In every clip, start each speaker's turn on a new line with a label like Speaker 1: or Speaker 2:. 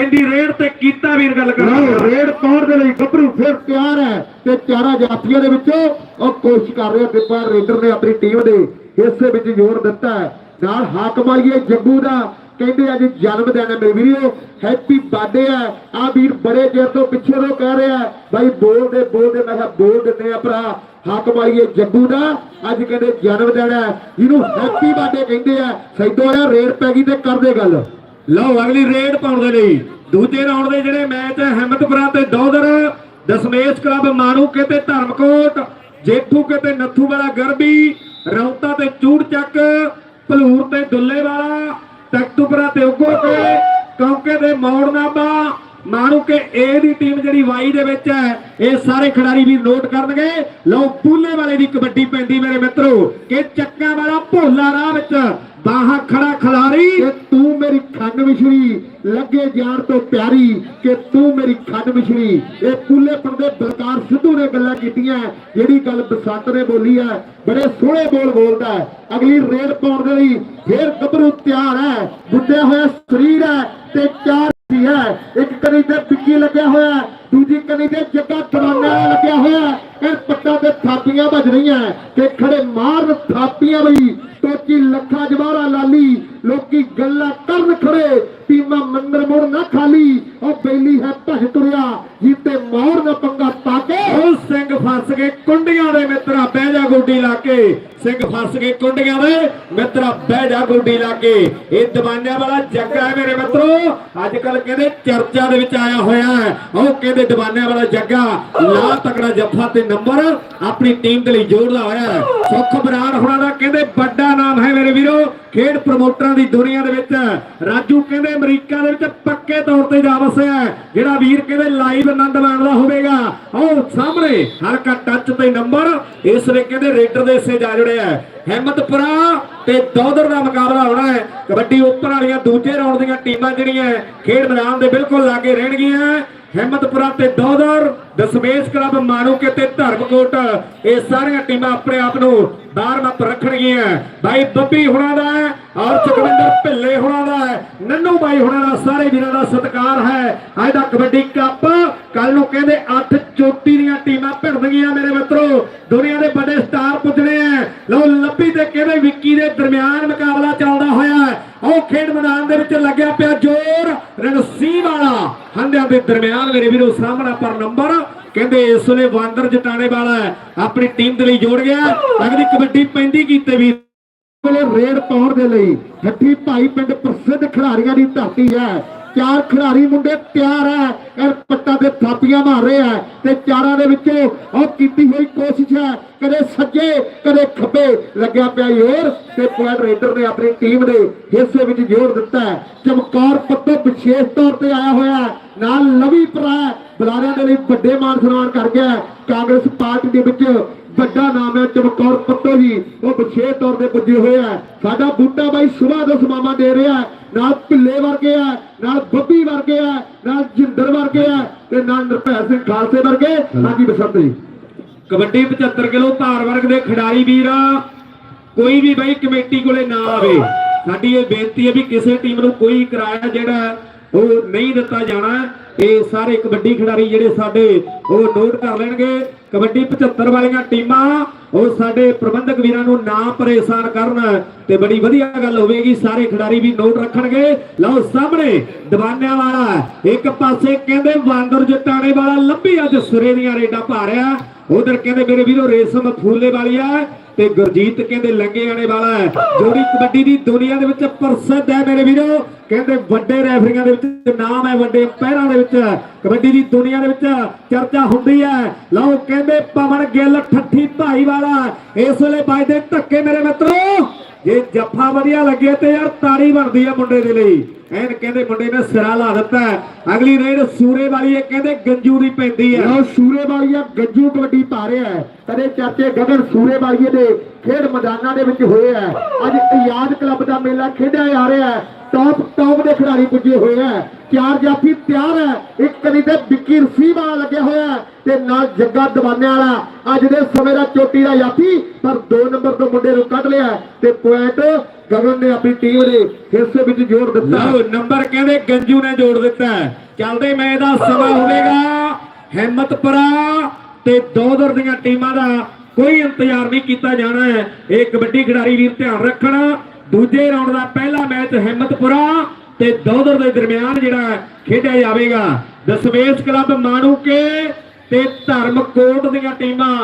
Speaker 1: ਪੈਂਦੀ ਰੇਡ ਤੇ ਕੀਤਾ ਵੀਰ ਗੱਲ ਕਰ
Speaker 2: ਰੇਡ ਪਾਉਣ ਦੇ ਲਈ ਗੱਭਰੂ ਫਿਰ ਤਿਆਰ ਹੈ ਤੇ ਚਾਰਾਂ ਜਾਫੀਆਂ ਦੇ ਵਿੱਚੋਂ ਉਹ ਕੋਸ਼ਿਸ਼ ਕਰ ਰਿਹਾ ਪਰ ਰੇਡਰ ਨੇ ਆਪਣੀ ਟੀਮ ਦੇ ਹਿੱਸੇ ਵਿੱਚ ਜੋਰ ਦਿੱਤਾ ਹੈ। ਨਾਲ ਹਾਕਮ ਵਾਲੀਏ ਜੱਗੂ ਦਾ ਕਹਿੰਦੇ ਅੱਜ ਜਨਮ ਦਿਨ ਹੈ ਮੇਰੇ ਵੀਰੋ ਹੈਪੀ ਬਰਥਡੇ ਹੈ। ਆ ਵੀਰ ਬੜੇ ਚਿਰ ਤੋਂ ਪਿੱਛੇ ਤੋਂ ਕਹਿ ਰਿਹਾ ਬਾਈ ਬੋਲਦੇ ਬੋਲਦੇ ਮੈਂ ਕਿਹਾ ਬੋਲ ਦਿੰਦੇ ਆ ਭਰਾ। ਹਾਕਮ ਵਾਲੀਏ ਜੱਗੂ ਦਾ ਅੱਜ ਕਹਿੰਦੇ ਜਨਮ ਦਿਨ ਹੈ। ਜਿਹਨੂੰ ਹੈਪੀ ਬਰਥਡੇ ਕਹਿੰਦੇ ਆ ਸੈਦੋ ਆ ਰੇਡ ਪੈ ਗਈ ਤੇ ਕਰਦੇ ਗੱਲ।
Speaker 1: ਲਓ ਅਗਲੀ ਰੇਡ ਪਾਉਣ ਦੇ ਲਈ। ਦੂਜੇ ਰਾਉਂਡ ਦੇ ਜਿਹੜੇ ਮੈਚ ਹੈ, ਹਿੰਮਤਪੁਰਾ ਤੇ ਦੌਦਰ, ਦਸਮੇਸ਼ ਕਲੱਬ ਮਾਨੂਕੇ ਤੇ ਧਰਮਕੋਟ ਜੇਠੂ ਕੇ ਤੇ ਨੱਥੂ ਵਾਲਾ ਗਰਬੀ, ਰੌਤਾ ਤੇ ਚੂੜ ਚੱਕ ਭਲੂਰ ਤੇ ਦੁੱਲੇ ਵਾਲਾ ਤਖਤੂਪੁਰਾ ਤੇ ਉਗੋ ਕੇ ਕੌਂਕੇ ਦੇ ਮੌੜ ਨਾਬਾ ਮਾਨੂਕੇ ਏ ਦੀ ਟੀਮ ਜਿਹੜੀ ਵਾਈ ਦੇ ਵਿੱਚ ਹੈ, ਇਹ ਸਾਰੇ ਖਿਡਾਰੀ ਵੀ ਨੋਟ ਕਰਨਗੇ। ਲਓ, ਪੂਲੇ ਵਾਲੇ ਦੀ ਕਬੱਡੀ ਪੈਂਦੀ ਮੇਰੇ ਮਿੱਤਰੋ, ਕਿ ਚੱਕਾ ਵਾਲਾ ਭੋਲਾ ਰਾਹ ਵਿੱਚ ਬਾਹਾਂ ਖੜਾ ਖਿਲਾਰੀ
Speaker 2: ਕਿ ਤੂੰ ਮੇਰੀ ਖੰਡ ਮਿਸ਼ਰੀ, ਲੱਗੇ ਜਾਣ ਤੋਂ ਪਿਆਰੀ, ਕਿ ਤੂੰ ਮੇਰੀ ਖੰਡ ਮਿਸ਼ਰੀ। ਇਹ ਪੂਲੇ ਦੇ ਬਲਕਾਰ ਸਿੱਧੂ ਨੇ ਗੱਲਾਂ ਕੀਤੀਆਂ, ਜਿਹੜੀ ਗੱਲ ਬਸੰਤ ਨੇ ਬੋਲੀ ਹੈ, ਬੜੇ ਸੋਹਣੇ ਬੋਲ ਬੋਲਦਾ ਹੈ। ਅਗਲੀ ਰੇਡ ਪਾਉਣ ਦੇ ਲਈ ਫੇਰ ਗੱਭਰੂ ਤਿਆਰ ਹੈ। ਬੁੱਢਿਆ ਹੋਇਆ ਸਰੀਰ ਹੈ ਤੇ ਚਾਰ ਸੀ ਹੈ। ਇੱਕ ਕਨੀ ਤੇ ਪਿੱਕੀ ਲੱਗਿਆ ਹੋਇਆ ਦੂਜੀ ਕਨੀ ਤੇ ਜੱਗਾ ਤਰਾਨਾ ਲੱਗਿਆ ਹੋਇਆ ਇਹ ਪੱਟਾਂ ਤੇ ਥਾਪੀਆਂ ਵੱਜ ਰਹੀਆਂ ਤੇ ਖੜੇ ਮਾਰਨ ਥਾਪੀਆਂ ਬਈ। ਟੋਚੀ ਲੱਖਾ ਜਵਾਰਾ ਲਾਲੀ, ਲੋਕੀ ਗੱਲਾਂ ਕਰਨ ਖੜੇ। ਟੀਮਾਂ ਮੰਦਰ ਮੋੜ ਨਾ ਖਾਲੀ, ਉਹ ਬੈਲੀ ਹੈ ਭਜ ਤੁਰਿਆ। ਜੀਤੇ ਮੌਰ ਨਾ ਪੰਗਾ ਪਾ ਕੇ।
Speaker 1: ਉਹ ਸਿੰਘ ਫਸ ਗਏ ਕੁੰਡੀਆਂ ਦੇ ਮਿੱਤਰਾ, ਬਹਿ ਜਾ ਗੋਡੀ ਲਾ ਕੇ। ਸਿੰਘ ਫਸ ਗਏ ਕੁੰਡੀਆਂ ਦੇ। ਮਿੱਤਰਾ ਬਹਿ ਜਾ ਗੋਡੀ ਲਾ ਕੇ। ਇਹ ਦਵਾਨਿਆਂ ਵਾਲਾ ਜੱਗਾ ਹੈ ਮੇਰੇ ਮਿੱਤਰੋ। ਅੱਜ ਕੱਲ ਕਹਿੰਦੇ ਚਰਚਾ ਦੇ ਵਿੱਚ ਆਇਆ ਹੋਇਆ ਹੈ। ਉਹ ਕਹਿੰਦੇ ਦਵਾਨਿਆਂ ਵਾਲਾ ਜੱਗਾ, ਲਾ ਤਕੜਾ ਜੱਫਾ ਤੇ ਨੰਬਰ ਆਪਣੀ ਟੀਮ ਦੇ ਲਈ ਜੋੜਦਾ ਹੋਇਆ ਹੈ। ਸੁੱਖ ਬਰਾੜ ਹੋਣਾ ਦਾ ਕਹਿੰਦੇ ਵੱਡਾ ਨਾਮ ਹੈ ਮੇਰੇ ਵੀਰੋ। ਖੇਡ ਪ੍ਰਮੋਟਰਾਂ ਦੀ ਦੁਨੀਆ ਦੇ ਵਿੱਚ। ਰਾਜੂ ਕਹਿੰਦੇ ਅਮਰੀਕਾ ਦੇ ਵਿੱਚ ਪੱਕੇ ਤੌਰ ਤੇ ਜਾ ਵਸਿਆ ਹੈ। ਜਿਹੜਾ ਵੀਰ ਕਹਿੰਦੇ ਲਾਈਵ ਆਨੰਦ ਮਾਣਦਾ ਹੋਵੇਗਾ। ਉਹ ਸਾਹਮਣੇ ਹਲਕਾ ਟੱਚ ਤੇ ਨੰਬਰ ਇਸ ਵੇ ਕਹਿੰਦੇ ਰੇਡਰ ਦੇ ਹਿੱਸੇ ਜਾ ਜੁੜਿਆ ਹਿੰਮਤਪੁਰਾ ਤੇ ਦੌਦਰ ਦਾ ਮੁਕਾਬਲਾ ਹੋਣਾ ਹੈ। ਕਬੱਡੀ ਉੱਪਰ ਵਾਲੀਆਂ ਦੂਜੇ ਰਾਉਂਡ ਦੀਆਂ ਟੀਮਾਂ ਜਿਹੜੀਆਂ ਖੇਡ ਮੈਦਾਨ ਦੇ ਬਿਲਕੁਲ ਲਾਗੇ ਰਹਿਣਗੀਆਂ। ਹਿੰਮਤਪੁਰਾ ਤੇ ਦੌਦਰ ਦਸਮੇਸ਼ ਕਲੱਬ ਮਾਨੂਕੇ ਤੇ ਧਰਮਕੋਟ। ਇਹ ਸਾਰੀਆਂ ਟੀਮਾਂ ਆਪਣੇ ਆਪ ਨੂੰ ਬਾਹਰ ਮੱਤ ਰੱਖਣਗੀਆਂ। ਭਾਈ ਬੱਬੀ ਹੁਣਾਂ ਦਾ ਔਰ ਚਕਵਿੰਦਰ ਭਿੱਲੇ ਹੁਣਾਂ ਦਾ ਹੈ, ਨੰਨੂ ਬਾਈ ਹੁਣਾਂ ਦਾ, ਸਾਰੇ ਵੀਰਾਂ ਦਾ ਸਤਿਕਾਰ ਹੈ। ਅੱਜ ਦਾ ਕਬੱਡੀ ਕੱਪ ਕੱਲ ਨੂੰ ਕਹਿੰਦੇ ਅੱਠ ਚੋਟੀ ਦੀਆਂ ਟੀਮਾਂ ਭਿੜਨਗੀਆਂ ਮੇਰੇ ਮਿੱਤਰੋ। ਦੁਨੀਆ ਦੇ ਵੱਡੇ ਸਟਾਰ ਪੁੱਜਣੇ ਆ। ਲਓ, ਲੱਭੀ ਤੇ ਕਹਿੰਦੇ ਵਿੱਕੀ ਦੇ ਦਰਮਿਆਨ ਮੁਕਾਬਲਾ ਚੱਲਦਾ ਹੋਇਆ ਹੈ। ਉਹ ਖੇਡ ਮੈਦਾਨ ਦੇ ਵਿੱਚ ਲੱਗਿਆ ਪਿਆ ਜ਼ੋਰ ਰਣਸੀ ਵਾਲਾ। ਹੰਡਿਆਂ ਦੇ ਦਰਮਿਆਨ ਮੇਰੇ ਵੀਰੋ, ਸਾਹਮਣਾ ਪਰ ਨੰਬਰ, ਕਹਿੰਦੇ ਇਸ ਵੇਲੇ ਵਾਂਦਰ ਜਟਾਣੇ ਵਾਲਾ ਆਪਣੀ ਟੀਮ ਦੇ ਲਈ ਜੋੜ ਗਿਆ। ਅਗਲੀ ਕਬੱਡੀ ਪੈਂਦੀ ਕੀਤੇ ਵੀ
Speaker 2: ਵੇਲੇ ਰੇਡ ਪਾਉਣ ਦੇ ਲਈ ਠੱਠੀ ਭਾਈ ਪਿੰਡ ਪ੍ਰਸਿੱਧ ਖਿਡਾਰੀਆਂ ਦੀ ਧਰਤੀ ਹੈ। ਚਾਰ ਖਿਡਾਰੀ ਮੁੰਡੇ ਤਿਆਰ ਹੈ। ਇਹ ਪੱਟਾਂ ਤੇ ਥਾਪੀਆਂ ਮਾਰ ਰਹੇ ਹੈ ਤੇ ਚਾਰਾਂ ਦੇ ਵਿੱਚੋਂ ਉਹ ਕੀਤੀ ਹੋਈ ਕੋਸ਼ਿਸ਼ ਹੈ। ਕਦੇ ਸੱਜੇ, ਕਦੇ ਖੱਬੇ ਲੱਗਿਆ ਪਿਆ ਯੋਰ ਤੇ ਪੁਆਇੰਟ ਰੇਡਰ ਨੇ ਆਪਣੀ ਟੀਮ ਦੇ ਹਿੱਸੇ ਵਿੱਚ ਜੋਰ ਦਿੱਤਾ ਹੈ। ਚਮਕੌਰ ਪੱਤੋ ਵਿਸ਼ੇਸ਼ ਤੌਰ ਤੇ ਆਇਆ ਹੋਇਆ ਨਾਲ ਲਵੀ ਭਰਾ ਬੁਲਾਰਿਆਂ ਦੇ ਲਈ ਵੱਡੇ ਮਾਨ ਸਨਮਾਨ ਕਰ ਗਿਆ ਕਾਂਗਰਸ ਪਾਰਟੀ ਦੇ ਵਿੱਚ ਵੱਡਾ ਨਾਮ ਹੈ ਚਮਕੌਰ ਪੱਤੋ ਜੀ। ਉਹ ਵਿਸ਼ੇਸ਼ ਤੌਰ ਤੇ ਪੁੱਜੇ ਹੋਏ ਆ। ਸਾਡਾ ਬੂਟਾ ਬਾਈ ਸੁਭਾ ਦਾ ਸਮਾਮਾ ਦੇ ਰਿਹਾ ਹੈ। ਨਾਲ ਭਿੱਲੇ ਵਰਗੇ ਆ, ਨਾਲ ਬੱਬੀ ਵਰਗੇ ਆ, ਨਾਲ ਜਿੰਦਰ ਵਰਗੇ ਆ ਤੇ ਨਾਲ ਨਿਰਭੈ ਸਿੰਘ ਖਾਲਸੇ ਵਰਗੇ। ਹਾਂਜੀ ਬਸੰਤ ਜੀ।
Speaker 1: ਕਬੱਡੀ 75 ਕਿਲੋ ਧਾਰ ਵਰਗ ਦੇ ਖਿਡਾਰੀ ਵੀਰ ਕੋਈ ਵੀ ਬਾਈ ਕਮੇਟੀ ਕੋਲੇ ਨਾ ਆਵੇ। ਸਾਡੀ ਇਹ ਬੇਨਤੀ ਹੈ ਵੀ ਕਿਸੇ ਟੀਮ ਨੂੰ ਕੋਈ ਕਿਰਾਇਆ ਜਿਹੜਾ ਉਹ ਨਹੀਂ ਦਿੱਤਾ ਜਾਣਾ ਇਹ ਸਾਰੇ ਕਬੱਡੀ ਖਿਡਾਰੀ ਜਿਹੜੇ ਸਾਡੇ, ਉਹ ਨੋਟ ਕਰ ਲੈਣਗੇ। ਕਬੱਡੀ 75 ਵਾਲੀਆਂ ਟੀਮਾਂ, ਉਹ ਸਾਡੇ ਪ੍ਰਬੰਧਕ ਵੀਰਾਂ ਨੂੰ ਨਾ ਪਰੇਸ਼ਾਨ ਕਰਨ। ਤੇ ਬੜੀ ਵਧੀਆ ਗੱਲ ਹੋਵੇਗੀ। ਸਾਰੇ ਖਿਡਾਰੀ ਵੀ ਨੋਟ ਰੱਖਣਗੇ। ਲਓ ਸਾਹਮਣੇ, ਦਵਾਨਿਆਂ ਵਾਲਾ। ਇੱਕ ਪਾਸੇ ਕਹਿੰਦੇ ਵਾਂਦਰ ਜਟਾਣੇ ਵਾਲਾ ਲੰਬੀ ਅੱਜ ਸੁਰੇ ਦੀਆਂ ਰੇਡਾਂ ਭਾਰਿਆ ਉਧਰ ਕਹਿੰਦੇ ਮੇਰੇ ਵੀਰੋ ਰੇਸ਼ਮ ਫੂਲੇ ਵਾਲੀ ਆ। ਤੇ ਗੁਰਜੀਤ ਕਹਿੰਦੇ ਲੰਗੇ ਆਣੇ ਵਾਲਾ ਹੈ। ਜੋੜੀ ਕਬੱਡੀ ਦੀ ਦੁਨੀਆ ਦੇ ਵਿੱਚ ਪ੍ਰਸਿੱਧ ਹੈ ਮੇਰੇ ਵੀਰੋ। ਕਹਿੰਦੇ ਵੱਡੇ ਰੈਫਰੀਆਂ ਦੇ ਵਿੱਚ ਨਾਮ ਹੈ, ਵੱਡੇ ਪਹਿਰਾਂ ਦੇ ਵਿੱਚ ਕਬੱਡੀ ਦੀ ਦੁਨੀਆ ਦੇ ਵਿੱਚ ਚਰਚਾ ਹੁੰਦੀ ਹੈ। ਲਓ ਕਹਿੰਦੇ ਪਵਨ ਗਿੱਲ ਠੱਠੀ ਭਾਈ ਵਾਲਾ ਇਸ ਵੇਲੇ ਵੱਜਦੇ ਧੱਕੇ ਮੇਰੇ ਮਿੱਤਰੋ। ਜੇ ਜੱਫਾ ਵਧੀਆ ਲੱਗੇ ਤੇ ਯਾਰ ਤਾੜੀ ਬਣਦੀ ਆ ਮੁੰਡੇ ਦੇ ਲਈ। ਐਨ ਕਹਿੰਦੇ ਮੁੰਡੇ ਨੇ ਸਿਰਾ ਲਾ ਦਿੱਤਾ ਅਗਲੀ ਰੇਡ ਸੂਰੇ ਵਾਲੀ ਇਹ ਕਹਿੰਦੇ ਗੰਜੂ ਦੀ ਪੈਂਦੀ ਹੈ।
Speaker 2: ਲਓ ਸੂਰੇ ਆ, ਗੰਜੂ ਕਬੱਡੀ ਪਾ ਰਿਹਾ ਹੈ। ਕਦੇ ਚਾਚੇ ਗਗਨ ਸੂਰੇ ਵਾਲੀਏ ਦੇ ਖੇਡ ਮੈਦਾਨਾਂ ਦੇ ਵਿੱਚ ਹੋਏ ਹੈ। ਅੱਜ ਆਜ਼ਾਦ ਕਲੱਬ ਦਾ ਮੇਲਾ ਖੇਡਿਆ ਜਾ ਰਿਹਾ ਹੈ। ਟੌਪ ਟੌਪ ਦੇ ਖਿਡਾਰੀ ਪੁੱਜੇ ਹੋਏ ਆ। ਚਾਰ ਜਾਫੀ ਤਿਆਰ ਹੈ ਇੱਕ ਕਨੀ ਤੇ ਵਿੱਕੀ ਰਸੀਬ ਲੱਗਿਆ ਹੋਇਆ ਤੇ ਨਾਲ ਜੱਗਾ ਦਵਾਨੇ ਵਾਲਾ। ਅੱਜ ਦੇ ਸਮੇਂ ਦਾ ਚੋਟੀ ਦਾ ਜਾਫੀ ਪਰ 2 ਨੰਬਰ ਤੋਂ ਮੁੰਡੇ ਨੂੰ ਕੱਢ ਲਿਆ। ਤੇ ਪੁਆਇੰਟ, ਗਗਨ ਨੇ ਆਪਣੀ ਟੀਮ ਦੇ ਹਿੱਸੇ ਵਿੱਚ ਜੋੜ ਦਿੱਤਾ।
Speaker 1: ਨੰਬਰ ਕਹਿੰਦੇ ਗੰਜੂ ਨੇ ਜੋੜ ਦਿੱਤਾ ਚੱਲਦੇ ਮੈਂ ਦਾ ਸਮਾਂ ਹੋਵੇਗਾ। ਹਿੰਮਤਪੁਰਾ ਤੇ ਦੋਦਰ ਦੀਆਂ ਟੀਮਾਂ ਦਾ ਕੋਈ ਇੰਤਜ਼ਾਰ ਨਹੀਂ ਕੀਤਾ ਜਾਣਾ ਹੈ। ਇਹ ਕਬੱਡੀ ਖਿਡਾਰੀ ਵੀਰ ਧਿਆਨ ਰੱਖਣਾ। ਦੂਜੇ ਰਾਉਂਡ ਦਾ ਪਹਿਲਾ ਮੈਚ ਹਿੰਮਤਪੁਰਾ ਤੇ ਦੋਦਰ ਦੇ ਦਰਮਿਆਨ ਜਿਹੜਾ ਖੇਡਿਆ ਜਾਵੇਗਾ। ਦਸਵੇਸ਼ ਕਲੱਬ ਮਾਣੂਕੇ ਤੇ ਧਰਮਕੋਟ ਦੀਆਂ ਟੀਮਾਂ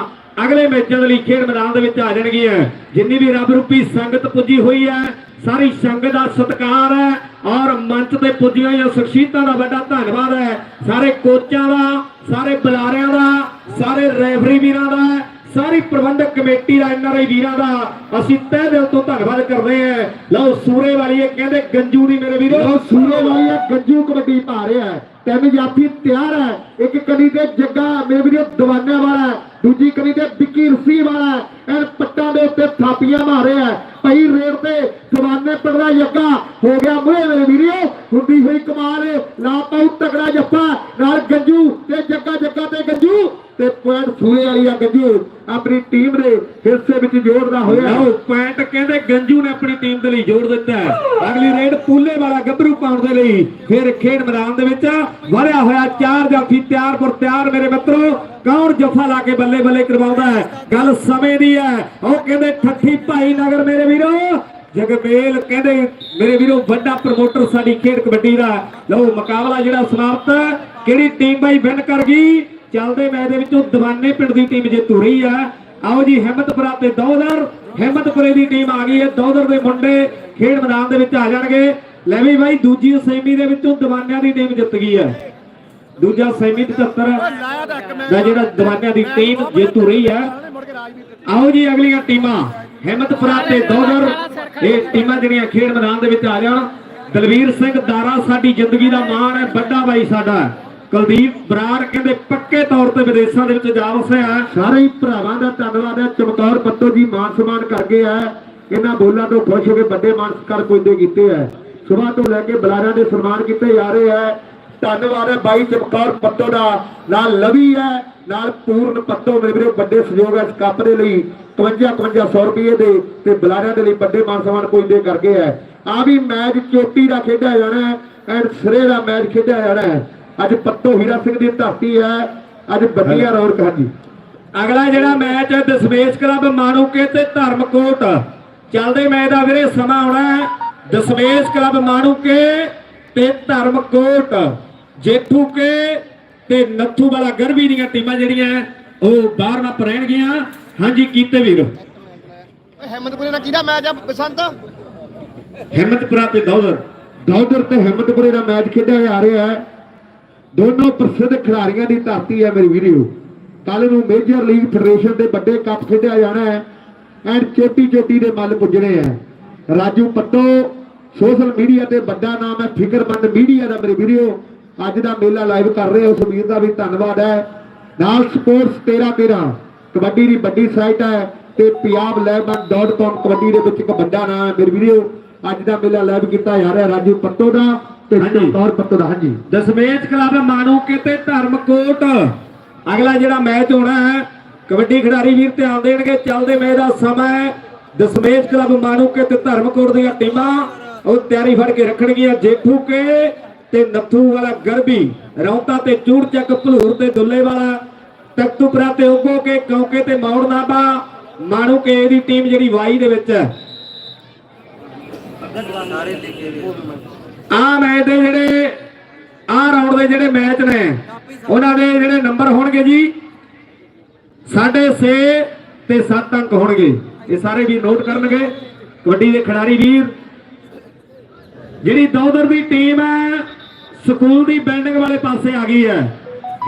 Speaker 1: ਅਗਲੇ ਮੈਚਾਂ ਦੇ ਲਈ ਖੇਡ ਮੈਦਾਨ ਦੇ ਵਿੱਚ ਆ ਜਾਣਗੀਆਂ। ਜਿੰਨੀ ਵੀ ਰੱਬ ਰੂਪੀ ਸੰਗਤ ਪੁੱਜੀ ਹੋਈ ਹੈ, ਸਾਰੀ ਸੰਗਤ ਦਾ ਸਤਿਕਾਰ ਹੈ ਔਰ ਮੰਚ ਤੇ ਪੁੱਜੀਆਂ ਹੋਈਆਂ ਸ਼ਖਸੀਅਤਾਂ ਦਾ ਵੱਡਾ ਧੰਨਵਾਦ ਹੈ। ਸਾਰੇ ਕੋਚਾਂ ਦਾ, ਸਾਰੇ ਬੁਲਾਰਿਆਂ ਦਾ, ਸਾਰੇ ਰੈਫਰੀ ਵੀਰਾਂ ਦਾ ਸਾਰੀ ਪ੍ਰਬੰਧਕ ਕਮੇਟੀ ਦਾ ਐਨਆਰਆਈ ਵੀਰਾਂ ਦਾ ਅਸੀਂ ਤਹਿ ਦਿਲ ਤੋਂ ਧੰਨਵਾਦ ਕਰਦੇ ਹਾਂ। ਲਓ ਸੂਰੇ ਵਾਲੀਏ ਕਹਿੰਦੇ, ਗੰਜੂ ਦੀ ਮੇਰੇ ਵੀਰੋ।
Speaker 2: ਉਹ ਸੂਰੇ ਵਾਲੀਆ ਗੰਜੂ ਕਬੱਡੀ ਪਾ ਰਿਹਾ ਤਿੰਨ ਜਾਫੀ ਤਿਆਰ ਹੈ। ਇੱਕ ਕਲੀ ਤੇ ਜੱਗਾ ਮੇਰੇ ਵੀਰੋ ਦਵਾਨਿਆਂ ਵਾਲਾ ਦੂਜੀ ਕਲੀ ਤੇ ਵਿੱਕੀ ਰਸੀ ਵਾਲਾ ਐਨ ਪੱਟਾਂ ਦੇ ਉੱਤੇ ਥਾਪੀਆਂ ਮਾਰੇ ਹੈ। ਪਈ ਰੇਡ ਤੇ ਦਵਾਨੇ ਪੜਦਾ ਜੱਗਾ ਹੋ ਗਿਆ ਮੂਹਰੇ ਮੇਰੇ ਵੀਰੋ। ਹੁੰਦੀ ਹੋਈ ਕਮਾਲ ਲਾ ਪਾਉ ਤਕੜਾ ਜੱਫਾ। ਨਾਲ ਗੱਜੂ ਤੇ ਜੱਗਾ ਜੱਗਾ ਤੇ ਗੱਜੂ। ਤੇ ਪੁਆਇੰਟ ਸੂਏ ਵਾਲੀ ਆ ਗੱਜੂ। ਆਪਣੀ ਟੀਮ ਦੇ ਹਿੱਸੇ ਵਿੱਚ ਜੋੜਦਾ ਹੋਇਆ
Speaker 1: ਲਓ, ਪੁਆਇੰਟ ਕਹਿੰਦੇ ਗੰਜੂ ਨੇ ਆਪਣੀ ਟੀਮ ਦੇ ਲਈ ਜੋੜ ਦਿੱਤਾ ਅਗਲੀ ਰੇਡ ਪੂਲੇ ਵਾਲਾ ਗੱਭਰੂ ਪਾਉਣ ਦੇ ਲਈ ਫਿਰ ਖੇਡ ਮੈਦਾਨ ਦੇ ਵਿੱਚ ਵਰਿਆ ਹੋਇਆ ਚਾਰ ਜਾਫੀ ਤਿਆਰ ਪਰ ਤਿਆਰ, ਮੇਰੇ ਮਿੱਤਰੋ। ਕੌਣ ਜਫਾ ਲਾ ਕੇ ਬੱਲੇ ਬੱਲੇ ਕਰਵਾਉਂਦਾ ਹੈ? ਗੱਲ ਸਮੇਂ ਦੀ ਹੈ। ਉਹ ਕਹਿੰਦੇ, ਠੱਠੀ ਭਾਈ ਨਗਰ ਮੇਰੇ ਵੀਰੋ। ਜਗਮੇਲ ਕਹਿੰਦੇ, ਮੇਰੇ ਵੀਰੋ, ਵੱਡਾ ਪ੍ਰਮੋਟਰ ਸਾਡੀ ਖੇਡ ਕਬੱਡੀ ਦਾ ਲਓ, ਮੁਕਾਬਲਾ ਜਿਹੜਾ ਸਮਾਪਤ ਕਿਹੜੀ ਟੀਮ ਬਾਈ ਵਿਨ ਕਰ ਗਈ ਚੱਲਦੇ ਮੈਚ ਦੇ ਵਿੱਚੋਂ ਦੀਵਾਨੇ ਪਿੰਡ ਦੀ ਟੀਮ ਜੇਤੂ ਰਹੀ ਹੈ। ਆਓ ਜੀ, ਹਿੰਮਤਪੁਰਾ ਤੇ ਦੋਦਰ ਹਿੰਮਤਪੁਰੇ ਦੀ ਟੀਮ ਆ ਗਈ ਹੈ। ਦੋਦਰ ਦੇ ਮੁੰਡੇ ਖੇਡ ਮੈਦਾਨ ਦੇ ਵਿੱਚ ਆ ਜਾਣਗੇ। ਲੈ ਵੀ ਬਾਈ ਦੂਜੀ ਸੈਮੀ ਦੇ ਵਿੱਚੋਂ ਦੀਵਾਨਿਆਂ ਦੀ ਟੀਮ ਜਿੱਤ ਗਈ ਹੈ। ਦੂਜਾ ਸੈਮੀ 75 ਦਾ ਜਿਹੜਾ ਦੀਵਾਨਿਆਂ ਦੀ ਟੀਮ ਜੇਤੂ ਰਹੀ ਹੈ। ਆਓ ਜੀ ਅਗਲੀਆਂ ਟੀਮਾਂ। ਹਿੰਮਤਪੁਰਾ ਤੇ ਦੋਦਰ ਇਹ ਟੀਮਾਂ ਜਿਹੜੀਆਂ ਖੇਡ ਮੈਦਾਨ ਦੇ ਵਿੱਚ ਆ ਜਾਣ। ਦਲਵੀਰ ਸਿੰਘ ਦਾਰਾ ਸਾਡੀ ਜ਼ਿੰਦਗੀ ਦਾ ਮਾਣ ਹੈ ਵੱਡਾ ਬਾਈ ਸਾਡਾ ਕੁਲਦੀਪ ਬਰਾੜ ਕਹਿੰਦੇ ਪੱਕੇ ਤੌਰ ਤੇ ਵਿਦੇਸ਼ਾਂ ਦੇ ਵਿੱਚ ਜਾ ਵਸਿਆ
Speaker 2: ਸਾਰੇ ਭਰਾਵਾਂ ਦਾ ਧੰਨਵਾਦ ਹੈ। ਚਮਕੌਰ ਪੱਤੋ ਜੀ ਮਾਨ ਸਨਮਾਨ ਕਰ ਗਏ ਆ ਇਹਨਾਂ ਬੋਲਾਂ ਤੋਂ ਖੁਸ਼ ਹੋ ਕੇ ਵੱਡੇ ਮਾਨ ਸਤਿਕਾਰ ਕੋਇਦੇ ਕੀਤੇ ਆ ਸਵੇਰ ਤੋਂ ਲੈ ਕੇ ਬੁਲਾਰਿਆਂ ਦੇ ਸਨਮਾਨ ਕੀਤੇ ਜਾ ਰਹੇ ਆ ਧੰਨਵਾਦ ਹੈ ਬਾਈ ਚਮਕੌਰ ਪੱਤੋ ਦਾ। ਨਾਲ ਲਵੀ ਹੈ ਨਾਲ ਪੂਰਨ ਪੱਤੋ ਮੇਰੇ ਵੀਰੋ ਵੱਡੇ ਸਹਿਯੋਗ ਹੈ ਇਸ ਕੱਪ ਦੇ ਲਈ। 52 5500 ਰੁਪਏ ਦੇ ਤੇ ਬੁਲਾਰਿਆਂ ਦੇ ਲਈ ਵੱਡੇ ਮਾਨ ਸਨਮਾਨ ਕੋਇਦੇ ਕਰ ਗਏ ਆ ਆ ਵੀ ਮੈਚ ਚੋਟੀ ਦਾ ਖੇਡਿਆ ਜਾਣਾ ਹੈ ਐਂਡ ਸਿਰੇ ਦਾ ਮੈਚ ਖੇਡਿਆ ਜਾਣਾ ਹੈ। ਅੱਜ ਪੱਤੋ ਹੀਰਾ ਸਿੰਘ ਦੀ ਧਰਤੀ ਹੈ। ਅੱਜ ਵੱਡੀਆਂ ਰੌਣਕ ਹਾਂਜੀ।
Speaker 1: ਅਗਲਾ ਜਿਹੜਾ ਮੈਚ ਹੈ ਦਸਮੇਸ਼ ਕਲੱਬ ਮਾਣੂਕੇ ਤੇ ਧਰਮਕੋਟ। ਚੱਲਦੇ ਮੈਚ ਦਾ ਵੀਰੇ ਸਮਾਂ ਆਉਣਾ ਹੈ। ਦਸਮੇਸ਼ ਕਲੱਬ ਮਾਣੂਕੇ ਤੇ ਧਰਮਕੋਟ ਜੇਠੂਕੇ ਤੇ ਨੱਥੂ ਵਾਲਾ ਗਰਭੀ ਦੀਆਂ ਟੀਮਾਂ ਜਿਹੜੀਆਂ ਉਹ ਬਾਹਰ ਨਾ ਰਹਿਣਗੀਆਂ। ਹਾਂਜੀ ਕੀਤੇ ਵੀਰ।
Speaker 3: ਹਿੰਮਤਪੁਰੇ ਨਾਲ ਕਿਹਦਾ ਮੈਚ ਆ ਬਸੰਤ?
Speaker 1: ਹਿੰਮਤਪੁਰਾ ਤੇ ਦੌਦਰ
Speaker 2: ਦੌਦਰ ਤੇ ਹਿੰਮਤਪੁਰੇ ਦਾ ਮੈਚ ਖੇਡਿਆ ਜਾ ਰਿਹਾ ਹੈ। ਦੋਨੋਂ ਪ੍ਰਸਿੱਧ ਖਿਡਾਰੀਆਂ ਦੀ ਧਰਤੀ ਹੈ ਮੇਰੀ ਵੀਡੀਓ ਕੱਲ ਨੂੰ ਮੇਜਰ ਲੀਗ ਫੈਡਰੇਸ਼ਨ ਦੇ ਵੱਡੇ ਕੱਪ ਖੇਡਿਆ ਜਾਣਾ ਹੈ। ਐਂਡ ਚੋਟੀ ਚੋਟੀ ਦੇ ਮੱਲ ਪੁੱਜਣੇ ਆ ਰਾਜੂ ਪੱਤੋ ਸੋਸ਼ਲ ਮੀਡੀਆ ਤੇ ਵੱਡਾ ਨਾਮ ਹੈ ਫਿਕਰਮੰਦ ਮੀਡੀਆ ਦਾ ਮੇਰੀ ਵੀਡੀਓ ਅੱਜ ਦਾ ਮੇਲਾ ਲਾਈਵ ਕਰ ਰਹੇ ਹੋ ਉਸ ਵੀਰ ਦਾ ਵੀ ਧੰਨਵਾਦ ਹੈ। ਨਾਲ ਸਪੋਰਟਸ 13 13 ਕਬੱਡੀ ਦੀ ਵੱਡੀ ਸਾਈਟ ਹੈ ਤੇ ਪੰਜਾਬ11.com ਕਬੱਡੀ ਦੇ ਵਿੱਚ ਇੱਕ ਵੱਡਾ ਨਾਮ ਹੈ ਮੇਰੀ ਵੀਡੀਓ ਅੱਜ ਦਾ ਮੇਲਾ ਲਾਈਵ ਕੀਤਾ ਜਾ ਰਿਹਾ ਰਾਜੂ ਪੱਤੋ ਦਾ ਤੇ। ਚਮਕੌਰ ਪੱਤੋ ਦਾ ਹਾਂਜੀ।
Speaker 1: ਦਸਮੇਸ਼ ਕਲੱਬ ਮਾਣੂਕੇ ਤੇ ਧਰਮਕੋਟ। ਅਗਲਾ ਜਿਹੜਾ ਮੈਚ ਹੋਣਾ ਹੈ ਕਬੱਡੀ ਖਿਡਾਰੀ ਵੀਰ ਧਿਆਨ ਦੇਣਗੇ ਚੱਲਦੇ ਮੈਚ ਦਾ ਸਮਾਂ ਹੈ। ਦਸਮੇਸ਼ ਕਲੱਬ ਮਾਣੂਕੇ ਤੇ ਧਰਮਕੋਟ ਦੀਆਂ ਟੀਮਾਂ। ਉਹ ਤਿਆਰੀ ਫੜ ਕੇ ਰੱਖਣਗੀਆਂ ਜੇਠੂ ਕੇ ਤੇ ਨੱਥੂ ਵਾਲਾ ਗਰਬੀ। ਰੌਂਤਾ ਤੇ ਚੂੜ ਚੱਕ ਭਲੂਰ ਤੇ ਦੁੱਲੇ ਵਾਲਾ। ਤਖਤੂਪੁਰਾ ਤੇ ਉਗੋ ਕੇ, ਕੌਕੇ ਤੇ ਮੌੜ ਨਾਬਾ ਮਾਣੂਕੇ ਦੀ ਟੀਮ ਜਿਹੜੀ ਵਾਈ ਦੇ ਵਿੱਚ ਹੈ। ਆ ਮੈਚ ਦੇ ਜਿਹੜੇ ਆ ਰਾਉਂਡ ਦੇ ਜਿਹੜੇ ਮੈਚ ਨੇ, ਉਹਨਾਂ ਦੇ ਜਿਹੜੇ ਨੰਬਰ ਹੋਣਗੇ ਜੀ 6.5 ਤੇ 7 ਅੰਕ ਹੋਣਗੇ। ਇਹ ਸਾਰੇ ਵੀ ਨੋਟ ਕਰਨਗੇ। ਕਬੱਡੀ ਦੇ ਖਿਡਾਰੀ ਵੀਰ ਜਿਹੜੀ ਦੌਦਰ ਦੀ ਟੀਮ ਹੈ, ਸਕੂਲ ਦੀ ਬਿਲਡਿੰਗ ਵਾਲੇ ਪਾਸੇ ਆ ਗਈ ਹੈ।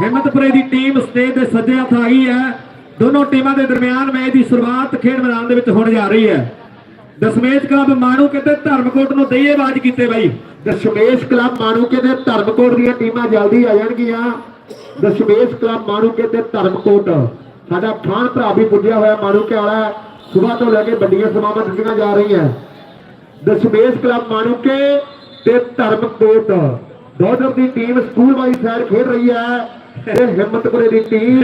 Speaker 1: ਹਿੰਮਤਪੁਰੇ ਦੀ ਟੀਮ ਸਟੇਜ ਦੇ ਸੱਜੇ ਹੱਥ ਆ ਗਈ ਹੈ। ਦੋਨੋਂ ਟੀਮਾਂ ਦੇ ਦਰਮਿਆਨ ਮੈਚ ਦੀ ਸ਼ੁਰੂਆਤ ਖੇਡ ਮੈਦਾਨ ਦੇ ਵਿੱਚ ਹੋਣ ਜਾ ਰਹੀ ਹੈ। ਦਸਮੇਸ਼ ਕਲੱਬ ਮਾਣੂ ਕਿਤੇ ਧਰਮਕੋਟ ਨੂੰ ਦਈਏ ਬਾਜ ਕੀਤੇ ਬਾਈ।
Speaker 2: ਦਸ਼ਮੇਸ਼ ਕਲੱਬ ਮਾਣੂਕੇ ਤੇ ਧਰਮਕੋਟ ਦੀਆਂ ਟੀਮਾਂ ਜਲਦੀ ਆ ਜਾਣਗੀਆਂ। ਦਸ਼ਮੇਸ਼ ਕਲੱਬ ਮਾਣੂਕੇ ਤੇ ਧਰਮਕੋਟ। ਸਾਡਾ ਖਾਨ ਭਰਾ ਵੀ ਪੁੱਜਿਆ ਹੋਇਆ ਮਾਣੂ ਕੇ ਵਾਲਾ ਸਵੇਰ ਤੋਂ ਲੈ ਕੇ ਵੱਡੀਆਂ ਸਮਾਵਾਂ ਦਿੱਤੀਆਂ ਜਾ ਰਹੀਆਂ। ਦਸ਼ਮੇਸ਼ ਕਲੱਬ ਮਾਣੂਕੇ ਤੇ ਧਰਮਕੋਟ ਦੋਦਰ ਦੀ ਟੀਮ ਸਕੂਲ ਵਾਲੀ ਸਾਈਡ ਖੇਡ ਰਹੀ ਹੈ ਤੇ ਹਿੰਮਤਪੁਰੇ ਦੀ ਟੀਮ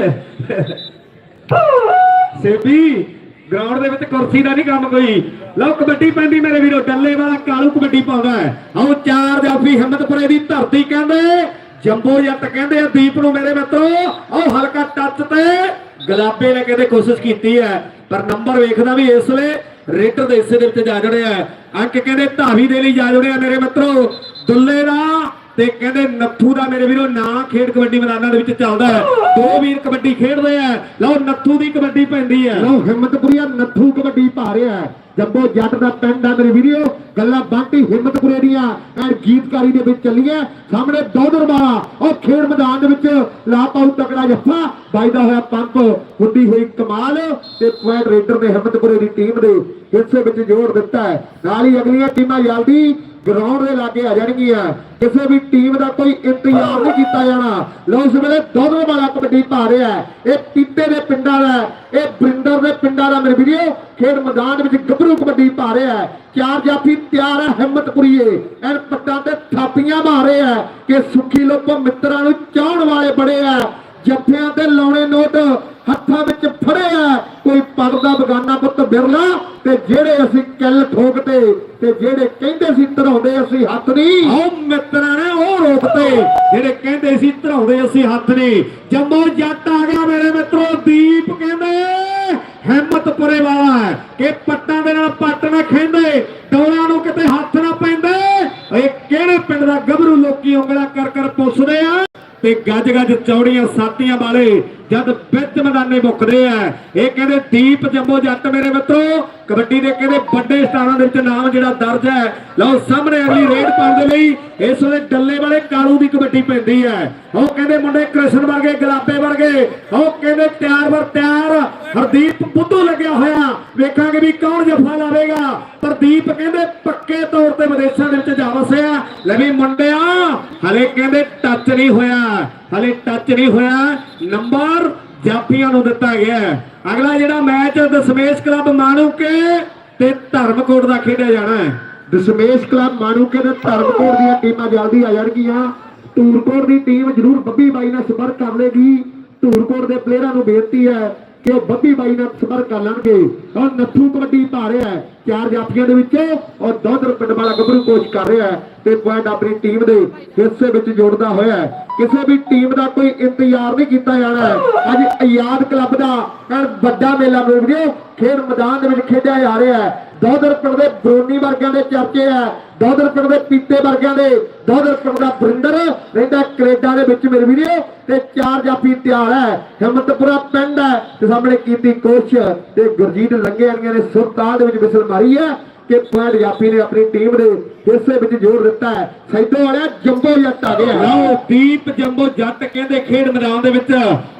Speaker 1: ਸੇਬੀ ਗਰਾਊਂਡ ਦੇ ਵਿੱਚ ਕੁਰਸੀ ਦਾ ਨਹੀਂ ਕੰਮ ਕੋਈ। ਲਓ ਕਬੱਡੀ ਪੈਂਦੀ ਮੇਰੇ ਵੀਰੋ, ਡੱਲੇ ਵਾਲਾ ਕਾਲੂ ਕਬੱਡੀ ਪਾਉਂਦਾ ਆਓ ਚਾਰ ਜਾਫੀ ਹਿੰਮਤਪੁਰੇ ਦੀ ਧਰਤੀ ਕਹਿੰਦੇ, ਜੰਬੋ ਜੱਟ ਕਹਿੰਦੇ ਆ, ਦੀਪ ਨੂੰ ਮੇਰੇ ਮਿੱਤਰੋ। ਆਓ ਹਲਕਾ ਟੱਚ ਤੇ। ਗੁਲਾਬੇ ਨੇ ਕਹਿੰਦੇ ਕੋਸ਼ਿਸ਼ ਕੀਤੀ ਹੈ, ਪਰ ਨੰਬਰ ਵੇਖਦਾ ਵੀ ਇਸ ਵੇਲੇ ਰੇਟਰ ਦੇ ਹਿੱਸੇ ਦੇ ਵਿੱਚ ਜਾ ਜੁੜਿਆ ਅੰਕ ਕਹਿੰਦੇ ਧਾਵੀ ਦੇ ਲਈ ਜਾ ਜੁੜਿਆ ਮੇਰੇ ਮਿੱਤਰੋ। ਦੁੱਲੇ ਦਾ ਤੇ ਕਹਿੰਦੇ ਨੱਥੂ ਦਾ ਮੇਰੇ ਵੀਰੋ ਨਾਂ ਖੇਡ ਕਬੱਡੀ ਮੈਦਾਨਾਂ ਦੇ ਵਿੱਚ ਚੱਲਦਾ ਹੈ। ਦੋ ਵੀਰ ਕਬੱਡੀ ਖੇਡਦੇ ਆ ਲਓ ਨੱਥੂ ਦੀ ਕਬੱਡੀ ਪੈਂਦੀ ਹੈ।
Speaker 2: ਲਓ ਹਿੰਮਤਪੁਰੀਆ ਨੱਥੂ ਕਬੱਡੀ ਪਾ ਰਿਹਾ ਹੈ। ਜੰਬੋ ਜੱਟ ਦਾ ਪਿੰਡ ਹੈ ਮੇਰੇ ਵੀਡੀਓ। ਗੱਲਾਂ ਬਾਂਟੀ ਹਿੰਮਤਪੁਰੇ ਦੀਆਂ ਐ ਗੀਤਕਾਰੀ ਦੇ ਵਿੱਚ ਚੱਲੀਆਂ। ਸਾਹਮਣੇ ਦੋਦਰ ਉਹ ਖੇਡ ਮੈਦਾਨ ਦੇ ਵਿੱਚ ਲਾ ਪਾਉ ਤਕੜਾ ਜੱਫਾ। ਵੱਜਦਾ ਹੋਇਆ ਪੰਪ, ਹੁੰਦੀ ਹੋਈ ਕਮਾਲ। ਤੇ ਪੁਆਇੰਟ ਰੇਡਰ ਨੇ ਹਿੰਮਤਪੁਰੇ ਦੀ ਟੀਮ ਦੇ ਹਿੱਸੇ ਵਿੱਚ ਜੋੜ ਦਿੱਤਾ ਹੈ। ਨਾਲ ਹੀ ਅਗਲੀਆਂ ਟੀਮਾਂ ਜਲਦੀ ਗਰਾਊਂਡ ਦੇ ਲਾਗੇ ਆ ਜਾਣਗੀਆਂ। ਕਿਸੇ ਵੀ ਟੀਮ ਦਾ ਕੋਈ ਇੰਤਜ਼ਾਰ ਨਹੀਂ ਕੀਤਾ ਜਾਣਾ। ਲੋ ਇਸ ਵੇਲੇ ਦੋਨੋਂ ਵਾਲਾ ਕਬੱਡੀ ਪਾ ਰਿਹਾ ਇਹ ਪੀਪੇ ਦੇ ਪਿੰਡਾਂ ਦਾ ਇਹ ਬਰਿੰਦਰ ਦੇ ਪਿੰਡਾਂ ਦਾ ਮੇਰੇ ਵੀਡੀਓ। ਖੇਡ ਮੈਦਾਨ ਵਿੱਚ ਗੱਭਰੂ ਕਬੱਡੀ ਪਾ ਹੈ। ਚਾਰ ਜਾਫੀ ਤਿਆਰ ਹੈ ਹਿੰਮਤਪੁਰੀਏ। ਐਨ ਪੱਟਾਂ ਤੇ ਥਾਪੀਆਂ ਮਾਰ ਹੈ ਕਿ ਸੁੱਖੀ ਲੋਕੋ ਮਿੱਤਰਾਂ ਨੂੰ ਚਾਹਣ ਵਾਲੇ ਬੜੇ ਆ ਜੱਫਿਆਂ ਤੇ ਲਾਉਣੇ ਨੋਟ ਹੱਥਾਂ ਵਿੱਚ ਫੜੇ ਆ ਕੋਈ ਪੜਦਾ ਬਗਾਨਾ ਪੁੱਤ ਬਿਰਲਾ ਤੇ ਜਿਹੜੇ ਅਸੀਂ ਕਿੱਲ ਠੋਕਦੇ ਤੇ ਜਿਹੜੇ ਕਹਿੰਦੇ ਸੀ ਧਰਾਉਂਦੇ ਅਸੀਂ ਹੱਥ ਨਹੀਂ
Speaker 1: ਆਓ ਮਿੱਤਰਾਂ ਨੇ ਉਹ ਰੋਕਤੇ। ਜਿਹੜੇ ਕਹਿੰਦੇ ਸੀ ਧਰਾਉਂਦੇ ਅਸੀਂ ਹੱਥ ਨਹੀਂ। ਜੰਮੋ ਜੱਟ ਆ ਗਿਆ ਮੇਰੇ ਮਿੱਤਰੋ, ਦੀਪ ਕਹਿੰਦੇ ਹਿੰਮਤਪੁਰੇ ਵਾਲਾ ਹੈ ਕਿ ਪੱਟਾਂ ਦੇ ਨਾਲ ਪੱਟ ਨਾ ਖੈਂਦੇ ਡੋਲਾਂ ਨੂੰ ਕਿਤੇ ਹੱਥ ਨਾ ਪੈਂਦਾ। ਇਹ ਕਿਹੜੇ ਪਿੰਡ ਦਾ ਗੱਭਰੂ ਲੋਕੀ ਉਂਗਲਾਂ ਕਰ ਕਰ ਪੁੱਛਦੇ ਆ? ਤੇ ਗੱਜ ਗੱਜ ਚੌੜੀਆਂ ਸਾਤੀਆਂ ਵਾਲੇ ਜਦ ਵਿੱਚ ਮੈਦਾਨੇ ਮੁੱਕਦੇ ਆ। ਇਹ ਕਹਿੰਦੇ ਦੀਪ ਜੰਮੋ ਜੱਟ ਮੇਰੇ ਮਿੱਤਰੋ, ਕਬੱਡੀ ਦੇ ਕਹਿੰਦੇ ਵੱਡੇ ਸਟਾਰਾਂ ਦੇ ਵਿੱਚ ਨਾਮ ਜਿਹੜਾ ਦਰਜ ਹੈ। ਲਓ ਸਾਹਮਣੇ ਅਗਲੀ ਰੇਡ ਪਾਉਣ ਦੇ ਲਈ ਇਸ ਵੇਲੇ ਡੱਲੇ ਵਾਲੇ ਕਾਲੂ ਦੀ ਕਬੱਡੀ ਪੈਂਦੀ ਹੈ। ਉਹ ਕਹਿੰਦੇ ਮੁੰਡੇ ਕ੍ਰਿਸ਼ਨ ਵਰਗੇ, ਗੁਲਾਬੇ ਵਰਗੇ। ਉਹ ਕਹਿੰਦੇ ਤਿਆਰ ਵਰ ਤਿਆਰ। ਹਰਦੀਪ ਬੁੱਧੂ ਲੱਗਿਆ ਹੋਇਆ। ਵੇਖਾਂਗੇ ਵੀ ਕੌਣ ਜਫਾ ਲਾਵੇਗਾ। ਪ੍ਰਦੀਪ ਕਹਿੰਦੇ ਪੱਕੇ ਤੌਰ ਤੇ ਵਿਦੇਸ਼ਾਂ ਦੇ ਵਿੱਚ ਜਾ ਵਸਿਆ ਲੈ ਵੀ ਮੁੰਡਿਆ ਹਲੇ ਕਹਿੰਦੇ ਟੱਚ ਨਹੀਂ ਹੋਇਆ। ਹਲੇ ਟੱਚ ਨਹੀਂ ਹੋਇਆ। ਨੰਬਰ ਜਾਫੀਆਂ ਨੂੰ ਦਿੱਤਾ ਗਿਆ ਅਗਲਾ ਜਿਹੜਾ ਮੈਚ ਦਸ਼ਮੇਸ਼ ਕਲੱਬ ਮਾਨੂਕੇ ਤੇ ਧਰਮਕੋਟ ਦਾ ਖੇਡਿਆ ਜਾਣਾ ਹੈ।
Speaker 2: ਦਸ਼ਮੇਸ਼ ਕਲੱਬ ਮਾਨੂਕੇ ਤੇ ਧਰਮਕੋਟ ਦੀਆਂ ਟੀਮਾਂ ਜਲਦੀ ਆ ਜਾਣਗੀਆਂ। ਧੂਰਕੋਟ ਦੀ ਟੀਮ ਜ਼ਰੂਰ ਬੱਬੀ ਬਾਈ ਨਾਲ ਸੰਪਰਕ ਕਰ ਲੇਗੀ। ਧੂਰਕੋਟ ਦੇ ਪਲੇਅਰਾਂ ਨੂੰ ਬੇਨਤੀ ਹੈ ਕਿ ਉਹ ਬੱਬੀ ਬਾਈ ਨਾਲ ਸੰਪਰਕ ਕਰ ਲੈਣਗੇ। ਔਰ ਨੱਥੂ ਕਬੱਡੀ ਪਾ ਰਿਹਾ ਹੈ। ਚਾਰ ਜਾਫੀਆਂ ਦੇ ਵਿੱਚੋਂ ਔਰ ਦੋਦਰ ਪਿੰਡ ਵਾਲਾ ਗੱਭਰੂ ਕੋਚ ਕਰ ਰਿਹਾ ਹੈ ਤੇ ਪੁਆਇੰਟ ਆਪਣੀ ਟੀਮ ਦੇ ਹਿੱਸੇ ਵਿੱਚ ਜੋੜਦਾ ਹੋਇਆ ਹੈ। ਕਿਸੇ ਵੀ ਟੀਮ ਦਾ ਕੋਈ ਇੰਤਜ਼ਾਰ ਨਹੀਂ ਕੀਤਾ ਜਾਣਾ ਅੱਜ ਆਜ਼ਾਦ ਕਲੱਬ ਦਾ ਐਨ ਵੱਡਾ ਮੇਲਾ ਮਿਲ ਖੇਡ ਮੈਦਾਨ ਦੇ ਵਿੱਚ ਖੇਡਿਆ ਜਾ ਰਿਹਾ ਹੈ। ਦੋਦਰ ਪਿੰਡ ਦੇ ਬਰੋਨੀ ਵਰਗਿਆਂ ਦੇ ਚਰਚੇ ਆ ਦੋਦਰ ਪਿੰਡ ਦੇ ਪੀਤੇ ਵਰਗਿਆਂ ਦੇ। ਦੋਦਰ ਪਿੰਡ ਦਾ ਬਰਿੰਦਰ ਰਹਿੰਦਾ ਕੈਨੇਡਾ ਦੇ ਵਿੱਚ ਮੇਰੇ ਵੀਡੀਓ ਤੇ ਚਾਰ ਜਾਫੀ ਤਿਆਰ ਹੈ। ਹਿੰਮਤਪੁਰਾ ਪਿੰਡ ਹੈ। ਤੇ ਸਾਹਮਣੇ ਕੀਤੀ ਕੋਸ਼ਿਸ਼। ਤੇ ਗੁਰਜੀਤ ਲੰਗੇ ਵਾਲੀਆਂ ਨੇ ਸੁਰਤਾਲ ਦੇ ਵਿੱਚ ਵਿਸਲ ਮਾਰੀ ਹੈ ਕਿ ਪੁਆਇੰਟ ਜਾਫੀ ਨੇ ਆਪਣੀ ਟੀਮ ਦੇ ਹਿੱਸੇ ਵਿੱਚ ਜੋੜ ਦਿੱਤਾ ਹੈ। ਸੈਦੋ ਵਾਲਿਆ ਜੰਬੋ ਜੱਟ ਆ ਗਿਆ।
Speaker 1: ਲਓ, ਦੀਪ ਜੰਬੋ ਜੱਟ ਕਹਿੰਦੇ ਖੇਡ ਮੈਦਾਨ ਦੇ ਵਿੱਚ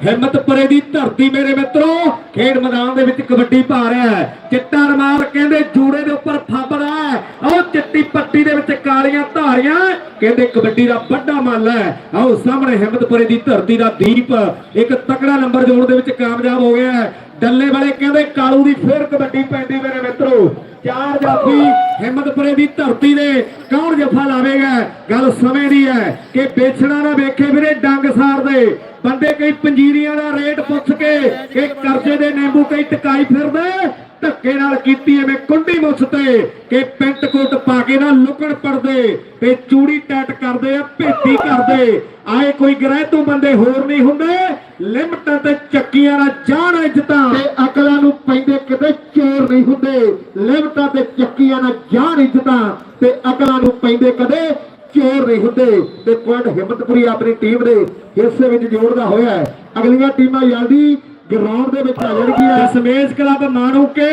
Speaker 1: ਹਿੰਮਤਪੁਰੇ ਦੀ ਧਰਤੀ ਮੇਰੇ ਮਿੱਤਰੋ, ਖੇਡ ਮੈਦਾਨ ਦੇ ਵਿੱਚ ਕਬੱਡੀ ਪਾ ਰਿਹਾ ਹੈ। ਚਿੱਟਾ ਰਮਾਰ ਕਹਿੰਦੇ ਜੂੜੇ ਦੇ ਉੱਪਰ ਫੱਬਦਾ ਹੈ। ਉਹ ਚਿੱਟੀ ਪੱਟੀ ਦੇ ਵਿੱਚ ਕਾਲੀਆਂ ਧਾਰੀਆਂ ਕਹਿੰਦੇ ਕਬੱਡੀ ਦਾ ਵੱਡਾ ਮੱਲ ਹੈ। ਆਓ, ਸਾਹਮਣੇ ਹਿੰਮਤਪੁਰੇ ਦੀ ਧਰਤੀ ਦਾ ਦੀਪ ਇੱਕ ਤਕੜਾ ਨੰਬਰ ਜੋੜ ਦੇ ਵਿੱਚ ਕਾਮਯਾਬ ਹੋ ਗਿਆ ਹੈ। ਡੱਲੇ ਵਾਲੇ ਕਹਿੰਦੇ ਕਾਲੂ ਦੀ ਫੇਰ ਕਬੱਡੀ ਪੈਂਦੀ ਮੇਰੇ ਮਿੱਤਰੋ। ਚਾਰ ਜਾਫੀ ਹਿੰਮਤਪੁਰੇ ਦੀ ਧਰਤੀ ਦੇ ਕੌਣ ਜਫਾ ਲਾਵੇਗਾ? ਗੱਲ ਸਮੇਂ ਦੀ ਹੈ ਕਿ ਵੇਚਣਾ ਨਾ ਵੇਖੇ ਵੀਰੇ ਡੰਗ ਸਾਰ ਦੇ। ਬੰਦੇ ਕਈ ਪੰਜੀਰੀਆਂ ਦਾ ਰੇਟ ਪੁੱਛ ਕੇ ਕਿ ਕਰਜ਼ੇ ਦੇ ਨਿੰਬੂ, ਕਈ ਟਕਾਈ ਫਿਰਦੇ। ਧੱਕੇ ਨਾਲ ਕੀਤੀ ਐਵੇਂ ਕੁੰਡੀ ਮੁੱਛ ਤੇ ਕਿ ਪੈਂਟ ਕੋਟ ਪਾ ਕੇ ਨਾ ਲੁਕਣ ਪੜਦੇ, ਤੇ ਚੂੜੀ ਟੈਟ ਕਰਦੇ ਆ, ਭੇਤੀ ਕਰਦੇ। ਆਏ ਕੋਈ ਗ੍ਰਹਿ ਤੋਂ ਬੰਦੇ ਹੋਰ ਨਹੀਂ ਹੁੰਦੇ, ਲਿਮਟਾਂ ਤੇ ਚੱਕੀਆਂ ਨਾਲ ਜਾਣ ਇੱਜ਼ਤਾਂ।
Speaker 2: ਤੇ ਅਕਲਾਂ ਨੂੰ ਪੈਂਦੇ ਕਿਤੇ ਚੋਰ ਨਹੀਂ ਹੁੰਦੇ, ਲਿਮਟਾਂ ਤੇ ਚੱਕੀਆਂ ਨਾਲ ਜਾਨ ਇੱਜ਼ਤਾਂ। ਤੇ ਅਕਲਾਂ ਨੂੰ ਪੈਂਦੇ ਕਦੇ ਚੋਰ ਨਹੀਂ ਹੁੰਦੇ। ਤੇ ਪੁਆਇੰਟ ਹਿੰਮਤਪੁਰੀ ਆਪਣੀ ਟੀਮ ਦੇ ਹਿੱਸੇ ਵਿੱਚ ਜੋੜਦਾ ਹੋਇਆ ਅਗਲੀਆਂ ਟੀਮਾਂ ਜਲਦੀ ਗਰਾਊਂਡ ਦੇ ਵਿੱਚ ਆ? ਜਾਣਗੀਆਂ
Speaker 1: ਦਸ਼ਮੇਸ਼ ਕਲੱਬ ਮਾਣੂਕੇ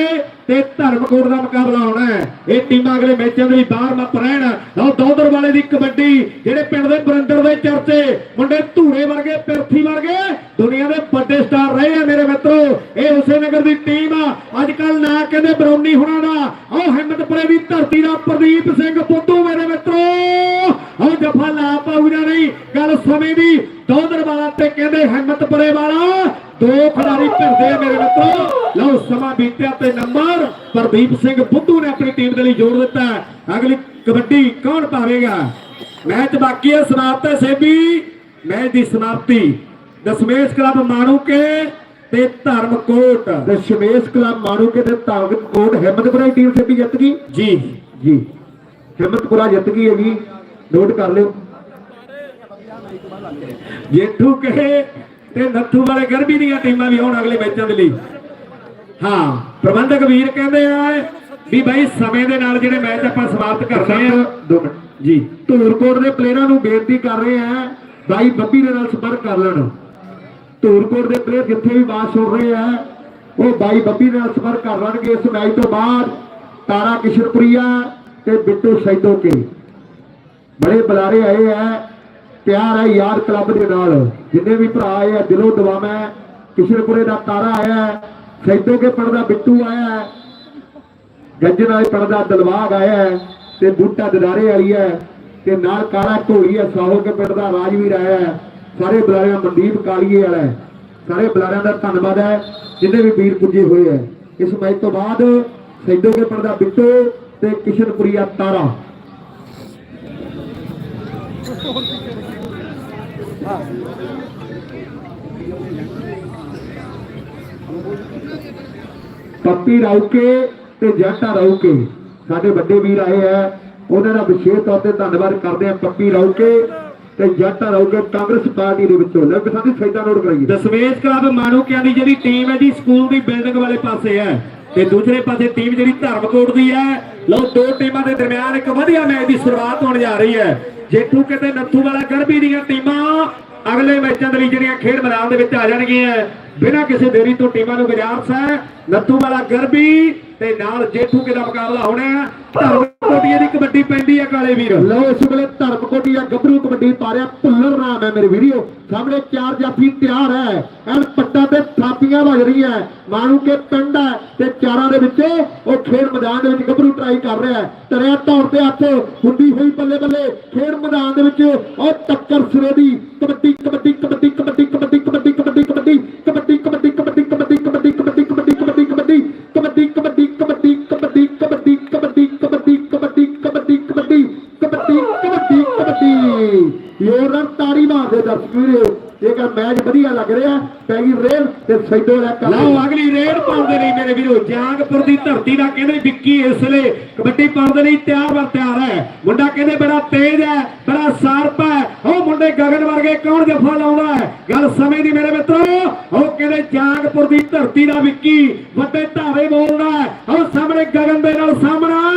Speaker 1: ਤੇ ਧਰਮਕੋਟ ਦਾ ਮੁਕਾਬਲਾ ਹੋਣਾ ਹੈ। ਇਹ ਟੀਮਾਂ ਅਗਲੇ ਮੈਚਾਂ ਦੇ ਲਈ ਬਾਹਰ ਮੱਪ ਰਹਿਣ। ਲਓ ਦੋਦਰ ਵਾਲੇ ਦੀ ਕਬੱਡੀ, ਜਿਹੜੇ ਪਿੰਡ ਦੇ ਬਰਿੰਦਰ ਦੇ ਚਰਚੇ। ਮੁੰਡੇ ਧੂਰੇ ਵਰਗੇ, ਪਿਰਥੀ ਵਰਗੇ। ਦੁਨੀਆ ਦੇ ਵੱਡੇ ਸਟਾਰ ਰਹੇ ਆ ਮੇਰੇ ਮਿੱਤਰੋ। ਇਹ ਹੁਸੇਨਗਰ ਦੀ ਟੀਮ ਆ। ਅੱਜ ਕੱਲ ਨਾ ਕਹਿੰਦੇ ਬਰੌਨੀ ਹੁਣਾਂ ਦਾ। ਉਹ ਹਿੰਮਤਪੁਰੇ ਦੀ ਧਰਤੀ ਦਾ ਪ੍ਰਦੀਪ ਸਿੰਘ ਪੁੱਤੂ, ਮੇਰੇ ਮਿੱਤਰੋ। ਉਹ ਜਫਾ ਲਾ ਪਾਉਣਾ ਨਹੀਂ, ਗੱਲ ਸਮੇਂ ਦੀ। ਦੋਦਰ ਵਾਲਾ ਤੇ ਕਹਿੰਦੇ ਹਿੰਮਤਪੁਰੇ ਵਾਲਾ। ਦੋ ਖਿਡਾਰੀ ਭਿਰਦੇ ਮੇਰੇ ਮਿੱਤਰੋ। ਲਓ, ਸਮਾਂ ਬੀਤਿਆ ਤੇ ਨੰਬਰ ਪ੍ਰਦੀਪ ਸਿੰਘ ਬੁੱਧੂ ਨੇ ਆਪਣੀ ਟੀਮ ਦੇ ਲਈ ਜੋੜ ਦਿੱਤਾ ਹੈ। ਅਗਲੀ ਕਬੱਡੀ ਕੌਣ ਪਾਵੇਗਾ ਮੈਚ ਬਾਕੀ ਹੈ ਸਮਾਪਤ ਹੈ ਸੇਬੀ। ਮੈਚ ਦੀ ਸਮਾਪਤੀ ਦਸਮੇਸ਼ ਕਲੱਬ ਮਾਣੂਕੇ ਤੇ ਧਰਮਕੋਟ।
Speaker 2: ਤੇ ਸ਼ਮੇਸ਼ ਕਲੱਬ ਮਾਣੂਕੇ ਦੇ ਤਾਕਤ ਕੋਟ ਹਿੰਮਤਪੁਰਾ ਦੀ ਟੀਮ ਸਿੱਧੀ ਜਿੱਤ ਗਈ?
Speaker 1: ਜੀ।
Speaker 2: ਜੀ। ਹਿੰਮਤਪੁਰਾ ਜਿੱਤ ਗਈ ਹੈਗੀ। ਨੋਟ ਕਰ ਲਿਓ।
Speaker 1: ਜੇਠੂ ਕਹੇ ਤੇ ਨੱਥੂ ਵਾਲੇ ਗਰਬੀ ਦੀਆਂ ਟੀਮਾਂ ਵੀ ਆਉਣ ਅਗਲੇ ਮੈਚਾਂ ਦੇ ਲਈ। ਹਾਂ ਪ੍ਰਬੰਧਕ ਵੀਰ ਕਹਿੰਦੇ ਆ ਵੀ ਭਾਈ ਸਮੇਂ ਦੇ ਨਾਲ ਜਿਹੜੇ ਮੈਚ ਆਪਾਂ ਸਮਾਪਤ ਕਰਨੇ ਆ।
Speaker 2: ਦੋ ਮਿੰਟ।
Speaker 1: ਜੀ।
Speaker 2: ਧੂਰਕੋਟ ਦੇ ਪਲੇਅਰਾਂ ਨੂੰ ਬੇਨਤੀ ਕਰ ਰਹੇ ਆ ਬਾਈ ਬੱਬੀ ਦੇ ਨਾਲ ਸੰਪਰਕ ਕਰ ਲੈਣ। ਧੂਰਕੋਟ ਦੇ ਪਲੇਅਰ ਜਿੱਥੇ ਵੀ ਬਾਤ ਸੁਣ ਰਹੇ ਆ ਉਹ ਬਾਈ ਬੱਬੀ ਦੇ ਨਾਲ ਸੰਪਰਕ ਕਰ ਲੈਣਗੇ ਇਸ ਮੈਚ ਤੋਂ ਬਾਅਦ। ਤਾਰਾ ਕਿਸ਼ਨਪੁਰੀਆ ਤੇ ਬਿੱਟੂ ਸੈਦੋ ਕੇ ਬੜੇ ਬੁਲਾਰੇ ਆਏ ਆ ਪਿਆਰ ਹੈ ਯਾਰ ਕਲੱਬ ਦੇ ਨਾਲ। ਜਿੰਨੇ ਵੀ ਭਰਾ ਆਏ ਆ ਦਿਲੋਂ ਮੈਂ ਕਿਸ਼ਨਪੁਰੇ ਦਾ ਤਾਰਾ ਆਇਆ। ਹੈ, ਸੈਦੋ ਕੇ ਪਿੰਡ ਬਿੱਟੂ ਆਇਆ ਹੈ, ਗੱਜਣ ਵਾਲੇ ਪਿੰਡ ਦਲਵਾਗ ਆਇਆ ਹੈ ਤੇ ਬੂਟਾ ਦਦਾਰੇ ਵਾਲੀ ਹੈ ਤੇ ਨਾਲ ਕਾਲਾ ਢੋਲੀ ਹੈ ਸਾਹੋ ਕੇ ਪਿੰਡ ਦਾ ਰਾਜਵੀਰ ਆਇਆ ਹੈ। ਸਾਰੇ ਬੁਲਾਰਿਆਂ ਮਨਦੀਪ ਕਾਲੀਏ ਵਾਲਾ ਹੈ। ਸਾਰੇ ਬੁਲਾਰਿਆਂ ਦਾ ਧੰਨਵਾਦ ਹੈ ਜਿੰਨੇ ਵੀ ਵੀਰ ਪੁੱਜੇ ਹੋਏ ਹੈ। ਇਸ ਮੈਚ ਤੋਂ ਬਾਅਦ ਸੈਦੋ ਕੇ ਪਿੰਡ ਦਾ ਬਿੱਟੂ ਤੇ ਕਿਸ਼ਨਪੁਰੀਆ ਤਾਰਾ। ਪੱਪੀ ਰਾਉਕੇ ਤੇ ਜੱਟਾ ਰਾਉਕੇ ਸਾਡੇ ਵੱਡੇ ਵੀਰ ਆਏ ਆ, ਉਹਨਾਂ ਦਾ ਵਿਸ਼ੇਸ਼ ਤੌਰ ਤੇ ਧੰਨਵਾਦ ਕਰਦੇ ਆ ਪੱਪੀ ਰਾਉਕੇ ਤੇ ਜੱਟਾ ਰਾਉਕੇ ਕਾਂਗਰਸ ਪਾਰਟੀ ਦੇ ਵਿੱਚੋਂ। ਲੈ ਸਾਡੀ ਸਾਈਡਾਂ ਨੋਟ ਕਰਾਈਏ।
Speaker 1: ਦਸਮੇਸ਼ ਕਲੱਬ ਮਾਣੂਕਿਆਂ ਦੀ ਜਿਹੜੀ ਟੀਮ ਹੈ ਜੀ ਸਕੂਲ ਦੀ ਬਿਲਡਿੰਗ ਵਾਲੇ ਪਾਸੇ ਹੈ। ਤੇ ਦੂਸਰੇ ਪਾਸੇ ਟੀਮ ਜਿਹੜੀ ਧਰਮਕੋਟ ਦੀ ਹੈ, ਲਓ ਦੋ ਟੀਮਾਂ ਦੇ ਦਰਮਿਆਨ ਇੱਕ ਵਧੀਆ ਮੈਚ ਦੀ ਸ਼ੁਰੂਆਤ ਹੋਣ ਜਾ ਰਹੀ ਹੈ। ਜੇਠੂ ਕਿਤੇ ਨੱਥੂ ਵਾਲਾ ਗਰਬੀ ਦੀਆਂ ਟੀਮਾਂ ਅਗਲੇ ਮੈਚਾਂ ਦੇ ਲਈ ਜਿਹੜੀਆਂ ਖੇਡ ਮੈਦਾਨ ਦੇ ਵਿੱਚ ਆ ਜਾਣਗੀਆਂ, ਬਿਨਾਂ ਕਿਸੇ ਦੇਰੀ ਤੋਂ ਟੀਮਾਂ ਨੂੰ ਗੁਜ਼ਾਰਿਸ਼ ਹੈ। ਨੱਥੂ ਵਾਲਾ ਗਰਬੀ ਤੇ ਨਾਲ ਜੇਠੂ ਕੇ ਦਾ ਮੁਕਾਬਲਾ ਹੋਣਾ ਹੈ। ਧਰਮਕੋਟੀਏ ਦੀ ਕਬੱਡੀ ਪੈਂਦੀ ਹੈ, ਕਾਲੇ ਵੀਰ।
Speaker 2: ਲਓ ਇਸ ਵੇਲੇ ਧਰਮਕੋਟੀ ਆ ਗੱਭਰੂ ਕਬੱਡੀ ਪਾ ਭੁੱਲਰ ਨਾਮ ਹੈ ਮੇਰੇ ਵੀਡੀਓ ਸਾਹਮਣੇ ਚਾਰ ਜਾਫੀ ਤਿਆਰ ਹੈ। ਐਨ ਪੱਟਾਂ ਤੇ ਥਾਪੀਆਂ ਵੱਜ ਰਹੀਆਂ ਮਾਨੂ ਕੇ ਪਿੰਡ ਹੈ ਤੇ ਚਾਰਾਂ ਦੇ ਵਿੱਚ ਉਹ ਖੇਡ ਮੈਦਾਨ ਦੇ ਵਿੱਚ ਗੱਭਰੂ ਟਰਾਈ ਕਰ ਰਿਹਾ ਹੈ। ਤਰਿਆ ਤੌਰ ਤੇ ਹੱਥ ਹੁੰਦੀ ਹੋਈ ਬੱਲੇ ਬੱਲੇ ਖੇਡ ਮੈਦਾਨ ਦੇ ਵਿੱਚ ਉਹ ਟੱਕਰ ਸਿਰੇ ਦੀ ਰਿਹਾ ਰੇਲ ਤੇ ਸੈਦੋ ਲੈ ਕਰ
Speaker 1: ਲਓ, ਅਗਲੀ ਰੇਡ ਪਾਉਣ ਦੇ ਮੇਰੇ ਵੀਰੋ, ਜਾਂਗਪੁਰ ਦੀ ਧਰਤੀ ਦਾ ਕਹਿੰਦੇ ਵਿੱਕੀ ਇਸ ਲਈ ਕਬੱਡੀ ਪਾਉਣ ਦੇ ਲਈ ਤਿਆਰ ਵਰ ਤਿਆਰ ਹੈ। ਮੁੰਡਾ ਕਹਿੰਦੇ ਬੜਾ ਤੇਜ਼ ਹੈ, ਬੜਾ ਸ਼ਾਰਪ ਹੈ। ਉਹ ਮੁੰਡੇ ਗਗਨ ਵਰਗੇ ਕੌਣ ਜਫਾ ਲਾਉਂਦਾ ਹੈ? ਗੱਲ ਸਮੇਂ ਦੀ ਮੇਰੇ ਮਿੱਤਰੋ, ਉਹ ਕਹਿੰਦੇ ਜਾਂਗਪੁਰ ਦੀ ਧਰਤੀ ਦਾ ਵਿੱਕੀ ਵੱਡੇ ਧਾਵੇ ਬੋਲਦਾ ਹੈ। ਉਹ ਸਾਹਮਣੇ ਗਗਨ ਦੇ ਨਾਲ ਸਾਹਮਣਾ।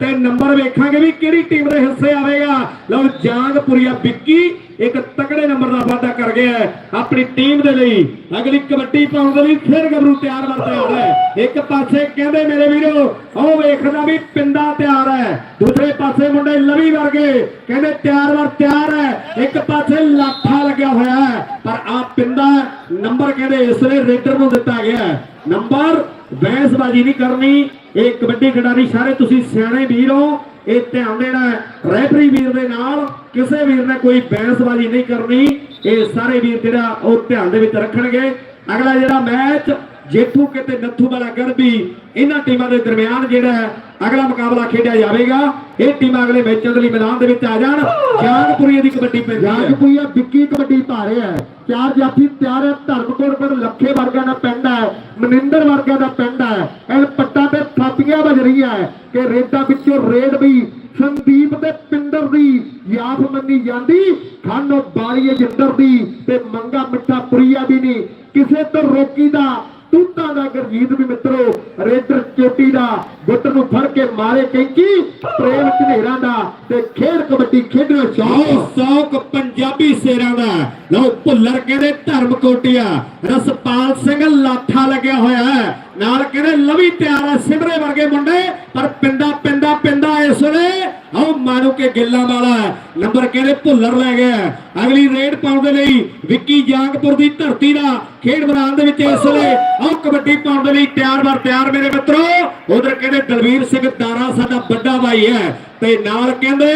Speaker 1: ਤੇ ਨੰਬਰ ਵੇਖਾਂਗੇ ਵੀ ਕਿਹੜੀ ਟੀਮ ਦੇ ਹਿੱਸੇ ਆਵੇਗਾ। ਲਓ, ਜਾਂਗਪੁਰੀਆ ਵਿੱਕੀ ਇੱਕ ਤਕੜੇ ਨੰਬਰ ਦਾ ਵਾਅਦਾ ਕਰ ਗਿਆ ਆਪਣੀ ਟੀਮ ਦੇ ਲਈ ਅਗਲੀ ਕਬੱਡੀ ਪਾਉਣ ਦੇ ਲਈ ਫਿਰ ਗੱਭਰੂ ਤਿਆਰ ਵਰ ਤਿਆਰ ਹੈ। ਇੱਕ ਪਾਸੇ ਕਹਿੰਦੇ ਮੇਰੇ ਵੀਰੋ, ਉਹ ਵੇਖਦਾ ਵੀ ਪਿੰਦਾ ਤਿਆਰ ਹੈ। ਦੂਸਰੇ ਪਾਸੇ ਮੁੰਡੇ ਲਵੀ ਵਰਗੇ ਕਹਿੰਦੇ ਤਿਆਰ ਵਰ ਤਿਆਰ ਹੈ। ਇੱਕ ਪਾਸੇ ਲਾਠਾ ਲੱਗਿਆ ਹੋਇਆ ਹੈ। ਪਰ ਆ ਪਿੰਦਾ ਨੰਬਰ ਕਹਿੰਦੇ ਇਸ ਵੇਲੇ ਰੇਡਰ ਨੂੰ ਦਿੱਤਾ ਗਿਆ ਨੰਬਰ ਬੈਂਸਬਾਜੀ ਨਹੀਂ ਕਰਨੀ। ਇਹ ਕਬੱਡੀ ਖਿਡਾਰੀ ਸਾਰੇ ਤੁਸੀਂ ਸਿਆਣੇ ਵੀਰ ਹੋ। ਇਹ ਧਿਆਨ ਦੇਣਾ ਰੈਫਰੀ ਵੀਰ ਦੇ ਨਾਲ ਕਿਸੇ ਵੀਰ ਨੇ ਕੋਈ ਬੈਂਸਬਾਜੀ ਨਹੀਂ ਕਰਨੀ। ਇਹ ਸਾਰੇ ਵੀਰ ਜਿਹੜਾ ਉਹ ਧਿਆਨ ਦੇ ਵਿੱਚ ਰੱਖਣਗੇ। ਅਗਲਾ ਜਿਹੜਾ ਮੈਚ ਜੇਠੂ ਕਿਤੇ ਨੱਥੂ ਵਾਲਾ ਗਰਬੀ ਇਹਨਾਂ ਟੀਮਾਂ ਦੇ ਦਰਮਿਆਨ ਜਿਹੜਾ ਹੈ, ਅਗਲਾ ਮੁਕਾਬਲਾ ਖੇਡਿਆ ਜਾਵੇਗਾ। ਇਹ ਟੀਮਾਂ ਅਗਲੇ ਮੈਚਾਂ ਦੇ ਲਈ ਮੈਦਾਨ ਦੇ ਵਿੱਚ ਆ ਜਾਣ। ਜਾਂਗਪੁਰੀ ਦੀ ਕਬੱਡੀ ਪੈਂਦੀ ਹੈ।
Speaker 2: ਜਾਗ ਵਿੱਕੀ ਕਬੱਡੀ ਪਾ ਹੈ। ਚਾਰ ਜਾਫੀ ਤਿਆਰ ਹੈ ਧਰਮਕੋਟ ਪਿੰਡ ਲੱਖੇ ਵਰਗਾ ਦਾ ਪਿੰਡ ਹੈ। ਮਨਿੰਦਰ ਵਰਗਾ ਦਾ ਪਿੰਡ ਹੈ। ਐਨ ਪੱਟਾਂ ਤੇ ਥਾਪੀਆਂ ਵੱਜ ਰਹੀਆਂ ਕਿ ਰੇਡਾਂ ਵਿੱਚੋਂ ਰੇਡ ਵੀ ਸੰਦੀਪ ਤੇ ਪਿੰਦਰ ਦੀ ਯਾਦ ਮੰਨੀ ਜਾਂਦੀ। ਖਾਨੋ ਬਾਲੀਏ ਜਿੰਦਰ ਦੀ ਤੇ ਮੰਗਾ ਮਿੱਠਾ ਪੁਰੀਆ ਵੀ ਨਹੀਂ। ਕਿਸੇ ਤੋਂ ਰੋਕੀ ਦਾ ਤੂਤਾਂ ਦਾ ਗਰਜੀਤ ਵੀ ਮਿੱਤਰੋ, ਰੇਡਰ ਚੋਟੀ ਦਾ ਗੁੱਟ ਨੂੰ ਫੜ ਕੇ ਮਾਰੇ ਕੈਂਚੀ, ਪ੍ਰੇਮ ਝਨੇਰਾਂ ਦਾ ਤੇ ਖੇਡ ਕਬੱਡੀ ਖੇਡਣਾ
Speaker 1: ਆਓ ਸੌਕ ਪੰਜਾਬੀ ਸੇਰਾਂ ਦਾ। ਲਓ, ਭੁੱਲਰ ਕਹਿੰਦੇ ਧਰਮਕੋਟਿਆ ਰਸਪਾਲ ਸਿੰਘ ਲਾਠਾ ਲੱਗਿਆ ਹੋਇਆ ਹੈ। ਨਾਲ ਕਹਿੰਦੇ ਲਵੀ ਤਿਆਰ ਹੈ, ਸਿਮਰੇ ਵਰਗੇ ਮੁੰਡੇ, ਪਰ ਪਿੰਦਾ ਪਿੰਦਾ ਪਿੰਦਾ ਇਸ ਵੇਲੇ। ਆਓ ਮਾਰੂ ਕੇ ਗਿੱਲਾਂ ਵਾਲਾ ਨੰਬਰ ਕਹਿੰਦੇ ਭੁੱਲਰ ਲੈ ਗਿਆ ਅਗਲੀ ਰੇਡ ਪਾਉਣ ਦੇ ਲਈ ਵਿੱਕੀ ਜਾਂਗਪੁਰ ਦੀ ਧਰਤੀ ਦਾ ਖੇਡ ਮੈਦਾਨ ਦੇ ਵਿੱਚ ਇਸ ਵੇਲੇ ਆਹ ਕਬੱਡੀ ਪਾਉਣ ਦੇ ਲਈ ਤਿਆਰ ਬਰ ਤਿਆਰ ਮੇਰੇ ਮਿੱਤਰੋ। ਉਧਰ ਕਹਿੰਦੇ ਦਲਵੀਰ ਸਿੰਘ ਦਾਰਾ ਸਾਡਾ ਵੱਡਾ ਭਾਈ ਹੈ ਤੇ ਨਾਲ ਕਹਿੰਦੇ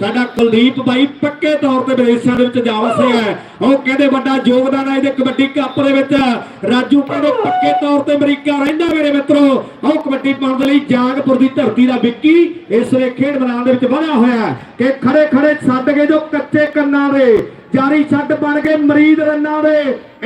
Speaker 1: ਸਾਡਾ ਕੁਲਦੀਪ ਭਾਈ ਪੱਕੇ ਤੌਰ ਤੇ ਵਿਦੇਸ਼ਾਂ ਦੇ ਵਿੱਚ ਜਾ ਵਸੇ ਹੈ। ਉਹ ਕਹਿੰਦੇ ਵੱਡਾ ਯੋਗਦਾਨ ਹੈ ਇਹਦੇ ਕਬੱਡੀ ਕੱਪ ਦੇ ਵਿੱਚ। ਰਾਜੂ ਕਹਿੰਦੇ ਪੱਕੇ ਤੌਰ ਤੇ ਅਮਰੀਕਾ ਰਹਿੰਦਾ ਮੇਰੇ ਮਿੱਤਰੋ। ਉਹ ਕਬੱਡੀ ਪਾਉਣ ਦੇ ਲਈ ਜਾਗਪੁਰ ਦੀ ਧਰਤੀ ਦਾ ਵਿੱਕੀ ਇਸ ਵੇਲੇ ਖੇਡ ਮੈਦਾਨ ਦੇ ਵਿੱਚ ਵਧਿਆ ਹੋਇਆ ਕਿ ਖੜੇ ਖੜੇ ਛੱਡ ਗਏ ਜੋ ਕੱਚੇ ਕੰਨਾਂ ਦੇ ਜਾਰੀ ਛੱਡ ਬਣ ਕੇ ਮਰੀਦ ਰੰਨਾਂ ਦੇ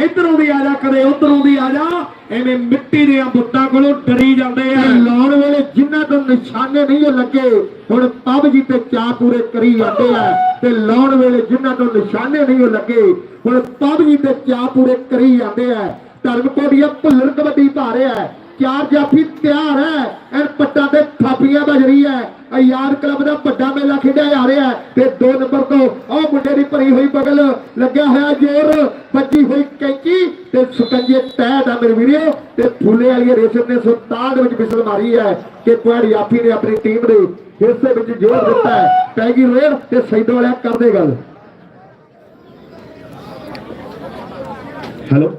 Speaker 1: ਇਧਰੋਂ ਦੀ ਆ ਜਾ ਕਦੇ ਉਧਰੋਂ ਦੀ ਆ ਜਾ। ਐਵੇਂ ਮਿੱਟੀ ਦੀਆਂ ਬੁੱਤਾਂ ਕੋਲੋਂ ਡਰੀ ਜਾਂਦੇ ਆ।
Speaker 2: ਲਾਉਣ ਵੇਲੇ ਜਿਨ੍ਹਾਂ ਤੋਂ ਨਿਸ਼ਾਨੇ ਨਹੀਂ ਲੱਗੇ ਹੁਣ ਪੱਬ ਜੀ ਤੇ ਚਾਹ ਪੂਰੇ ਕਰੀ ਜਾਂਦੇ ਆ। ਤੇ ਲਾਉਣ ਵੇਲੇ ਜਿਨ੍ਹਾਂ ਤੋਂ ਨਿਸ਼ਾਨੇ ਨਹੀਂ ਲੱਗੇ ਹੁਣ ਪੱਬ ਜੀ ਤੇ ਚਾਹ ਪੂਰੇ ਕਰੀ ਜਾਂਦੇ ਆ। ਧਰਮਕੋਟੀਆ ਭੁੱਲਰ ਕਬੱਡੀ ਹੈ। ਚਾਰ ਜਾਫੀ ਤਿਆਰ ਹੈ। ਐਨ ਪੱਟਾਂ ਤੇ ਥਾਪੀਆਂ ਵੱਜ ਰਹੀ ਹੈ। ਆਯਾਰ ਕਲੱਬ ਦਾ ਵੱਡਾ ਮੇਲਾ ਖੇਡਿਆ ਜਾ ਰਿਹਾ ਤੇ 2 ਨੰਬਰ ਤੋਂ ਉਹ ਮੁੰਡੇ ਦੀ ਭਰੀ ਹੋਈ ਬਗਲ ਲੱਗਿਆ ਹੋਇਆ ਜ਼ੋਰ, ਵੱਜੀ ਹੋਈ ਕੈਂਚੀ ਤੇ ਸੁਕੰਜੇ ਤਹਿ ਦਾ ਮੇਰੇ ਵੀਰੋ ਤੇ ਫੁੱਲੇ ਵਾਲੀ ਰੇਸ਼ਮ ਨੇ ਸੁਲਤਾਨ ਦੇ ਵਿੱਚ ਬਿਸਲ ਮਾਰੀ ਹੈ ਕਿ ਪੁਆੜੀ ਯਾਫ਼ੀ ਨੇ ਆਪਣੀ ਟੀਮ ਦੇ ਹਿੱਸੇ ਵਿੱਚ ਜ਼ੋਰ ਦਿੱਤਾ ਹੈ। ਪੈ ਗਈ ਰੇਡ ਤੇ ਸੈਦੋ ਵਾਲਿਆ ਕਰਦੇ ਗੱਲ।
Speaker 1: ਹੈਲੋ।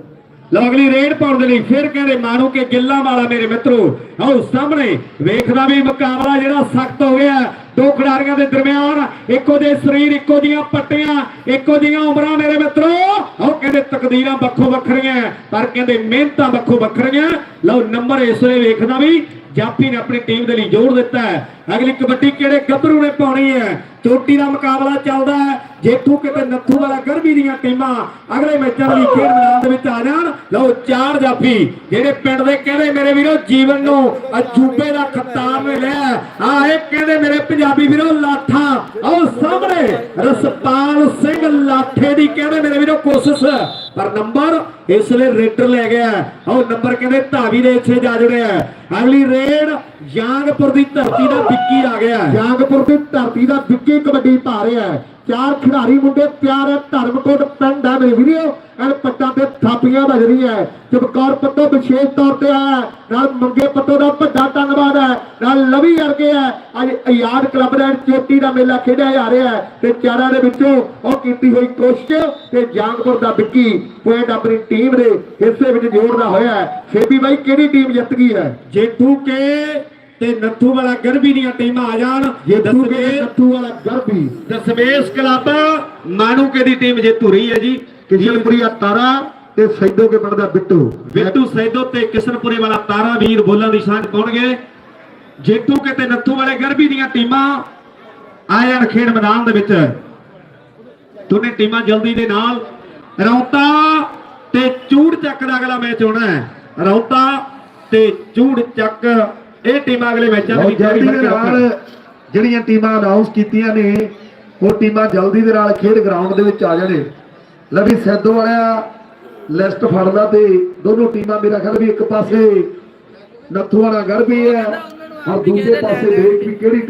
Speaker 1: ਲਓ ਅਗਲੀ ਰੇਡ ਪਾਉਣ ਦੇ ਲਈ ਫਿਰ ਕਹਿੰਦੇ ਮਾਰੂ ਕੇ ਗਿੱਲਾ ਵਾਲਾ ਮੇਰੇ ਮਿੱਤਰੋ। ਆਓ ਸਾਹਮਣੇ ਵੇਖਦਾ ਵੀ ਮੁਕਾਬਲਾ ਜਿਹੜਾ ਸਖਤ ਹੋ ਗਿਆ। ਦੋ ਖਿਡਾਰੀਆਂ ਦੇ ਦਰਮਿਆਨ ਇੱਕੋ ਦੇ ਸਰੀਰ, ਇੱਕੋ ਦੀਆਂ ਪੱਟੀਆਂ, ਇੱਕੋ ਦੀਆਂ ਉਮਰਾਂ ਮੇਰੇ ਮਿੱਤਰੋ। ਆਓ ਕਹਿੰਦੇ ਤਕਦੀਰਾਂ ਵੱਖੋ ਵੱਖਰੀਆਂ, ਪਰ ਕਹਿੰਦੇ ਮਿਹਨਤਾਂ ਵੱਖੋ ਵੱਖਰੀਆਂ। ਲਓ ਨੰਬਰ ਇਸ ਵੇਲੇ ਵੇਖਦਾ ਵੀ ਜਾਪੀ ਨੇ ਆਪਣੀ ਟੀਮ ਦੇ ਲਈ ਜੋੜ ਦਿੱਤਾ ਹੈ। ਅਗਲੀ ਕਬੱਡੀ ਕਿਹੜੇ ਗੱਭਰੂ ਨੇ ਪਾਉਣੀ ਹੈ? ਚੋਟੀ ਦਾ ਮੁਕਾਬਲਾ ਚੱਲਦਾ ਹੈ। ਜੇਠੂ ਕਿਤੇ ਨੱਥੂ ਵਾਲਾ ਗਰਬੀ ਦੀਆਂ ਟੀਮਾਂ ਅਗਲੇ ਮੈਚਾਂ ਲਈ ਖੇਡ ਮੈਦਾਨ ਦੇ ਵਿੱਚ ਆ ਜਾਣ। ਲਓ, ਚਾਰ ਜਾਫੀ, ਜਿਹੜੇ ਪਿੰਡ ਦੇ ਕਹਿੰਦੇ ਮੇਰੇ ਵੀਰੋ, ਜੀਵਨ ਨੂੰ ਅਜੂਬੇ ਦਾ ਖਤਾਬ ਮਿਲਿਆ ਆ ਇਹ ਕਹਿੰਦੇ ਮੇਰੇ ਪੰਜਾਬੀ ਵੀਰੋ, ਲਾਠਾ। ਆਓ, ਸਾਹਮਣੇ ਰਸਪਾਲ ਸਿੰਘ ਲਾਠੇ ਦੀ ਕਹਿੰਦੇ ਮੇਰੇ ਵੀਰੋ, ਕੋਸ਼ਿਸ਼ ਪਰ ਨੰਬਰ ਇਸ ਲਈ ਰੇਡਰ ਲੈ ਗਿਆ ਆਓ, ਨੰਬਰ ਕਹਿੰਦੇ ਧਾਵੀ ਦੇ ਇੱਥੇ ਜਾ ਜੁੜਿਆ ਅਗਲੀ ਰੇਡ, ਯਾਂਗਪੁਰ ਦੀ ਧਰਤੀ ਦਾ ਵਿੱਕੀ ਆ ਗਿਆ
Speaker 2: ਜਾਗਪੁਰ ਦੀ ਧਰਤੀ ਦਾ ਵਿੱਕੀ ਕਬੱਡੀ ਪਾ ਰਿਹਾ ਹੈ। ਚਾਰ ਖਿਡਾਰੀ ਮੁੰਡੇ ਤਿਆਰ ਹੈ। ਧਰਮਕੋਟ ਪਿੰਡ ਹੈ ਮੇਰੇ ਵੀਡੀਓ ਐਨ ਪੱਟਾਂ ਤੇ ਥਾਪੀਆਂ ਵੱਜ ਰਹੀ ਹੈ। ਚਮਕੌਰ ਪੱਤੋ ਵਿਸ਼ੇਸ਼ ਤੌਰ ਤੇ ਆਇਆ। ਨਾਲ ਮੰਗੇ ਪੱਤੋ ਦਾ ਵੱਡਾ ਧੰਨਵਾਦ ਹੈ। ਨਾਲ ਲਵੀ ਵਰਗੇ ਹੈ। ਅੱਜ ਆਜ਼ਾਦ ਕਲੱਬ ਦਾ ਚੋਟੀ ਦਾ ਮੇਲਾ ਖੇਡਿਆ ਜਾ ਰਿਹਾ ਹੈ। ਤੇ ਚਾਰਾਂ ਦੇ ਵਿੱਚੋਂ ਉਹ ਕੀਤੀ ਹੋਈ ਕੋਸ਼ਿਸ਼ ਤੇ ਜਾਂਗਪੁਰ ਦਾ ਵਿੱਕੀ ਪੁਆਇੰਟ ਆਪਣੀ ਟੀਮ ਦੇ ਹਿੱਸੇ ਵਿੱਚ ਜੋੜਦਾ ਹੋਇਆ ਹੈ। ਸ਼ੇਬੀ ਬਾਈ ਕਿਹੜੀ ਟੀਮ ਜਿੱਤ ਗਈ ਹੈ?
Speaker 1: ਜੇਠੂ ਕੇ ਤੇ ਨੱਥੂ ਵਾਲਾ ਗਰਬੀ ਦੀਆਂ ਟੀਮਾਂ ਆ ਜਾਣ। ਦਸਵੇਂ
Speaker 2: ਨੱਥੂ ਵਾਲਾ ਗਰਬੀ।
Speaker 1: ਦਸਵੇਸ਼ ਕਲੱਬ ਮਾਨੂਕੇ ਦੀ ਟੀਮ ਜੇਤੂ ਰਹੀ ਹੈ ਜੀ।
Speaker 2: ਕਿਸ਼ਨਪੁਰੀਆ ਤਾਰਾ ਤੇ ਸੈਦੋ ਕੇ ਪਿੰਡ ਦਾ ਬਿੱਟੂ।
Speaker 1: ਬਿੱਟੂ ਸੈਦੋ ਤੇ ਕਿਸ਼ਨਪੁਰੇ ਵਾਲਾ ਤਾਰਾ ਵੀਰ ਬੋਲਾਂ ਦੀ ਸਾਂਝ ਪਾਉਣਗੇ। ਜੇਤੂ ਕੇ ਤੇ ਨੱਥੂ ਵਾਲੇ ਗਰਬੀ ਦੀਆਂ ਟੀਮਾਂ ਆ ਜਾਣ ਖੇਡ ਮੈਦਾਨ ਦੇ ਵਿੱਚ। ਦੋਨੇ ਟੀਮਾਂ ਜਲਦੀ ਦੇ ਨਾਲ। ਰੌਤਾ ਤੇ ਚੂੜ ਚੱਕ ਦਾ ਅਗਲਾ ਮੈਚ ਹੋਣਾ ਹੈ। ਰੌਤਾ ਤੇ ਚੂੜ ਚੱਕ ਇਹ ਟੀਮਾਂ ਅਗਲੇ ਮੈਚਾਂ ਦੇ ਵਿੱਚ
Speaker 2: ਜਲਦੀ ਦੇ। ਨਾਲ ਜਿਹੜੀਆਂ ਟੀਮਾਂ ਅਨਾਉਂਸ ਕੀਤੀਆਂ ਨੇ ਉਹ ਟੀਮਾਂ ਜਲਦੀ ਦੇ ਨਾਲ ਖੇਡ ਗਰਾਊਂਡ ਦੇ ਵਿੱਚ ਆ ਜਾਣੇ ਲਵੀ ਸੈਦੋ ਵਾਲਿਆ ਲਿਸਟ ਫੜਦਾ ਤੇ ਦੋਨੋਂ ਟੀਮਾਂ ਮੇਰਾ ਖਿਆਲ ਵੀ ਇੱਕ ਪਾਸੇ ਨੱਥੂ ਵਾਲਾ ਗਰਬੀ ਹੈ ਔਰ ਦੂਜੇ ਪਾਸੇ ਦੇਖ ਵੀ ਕਿਹੜੀ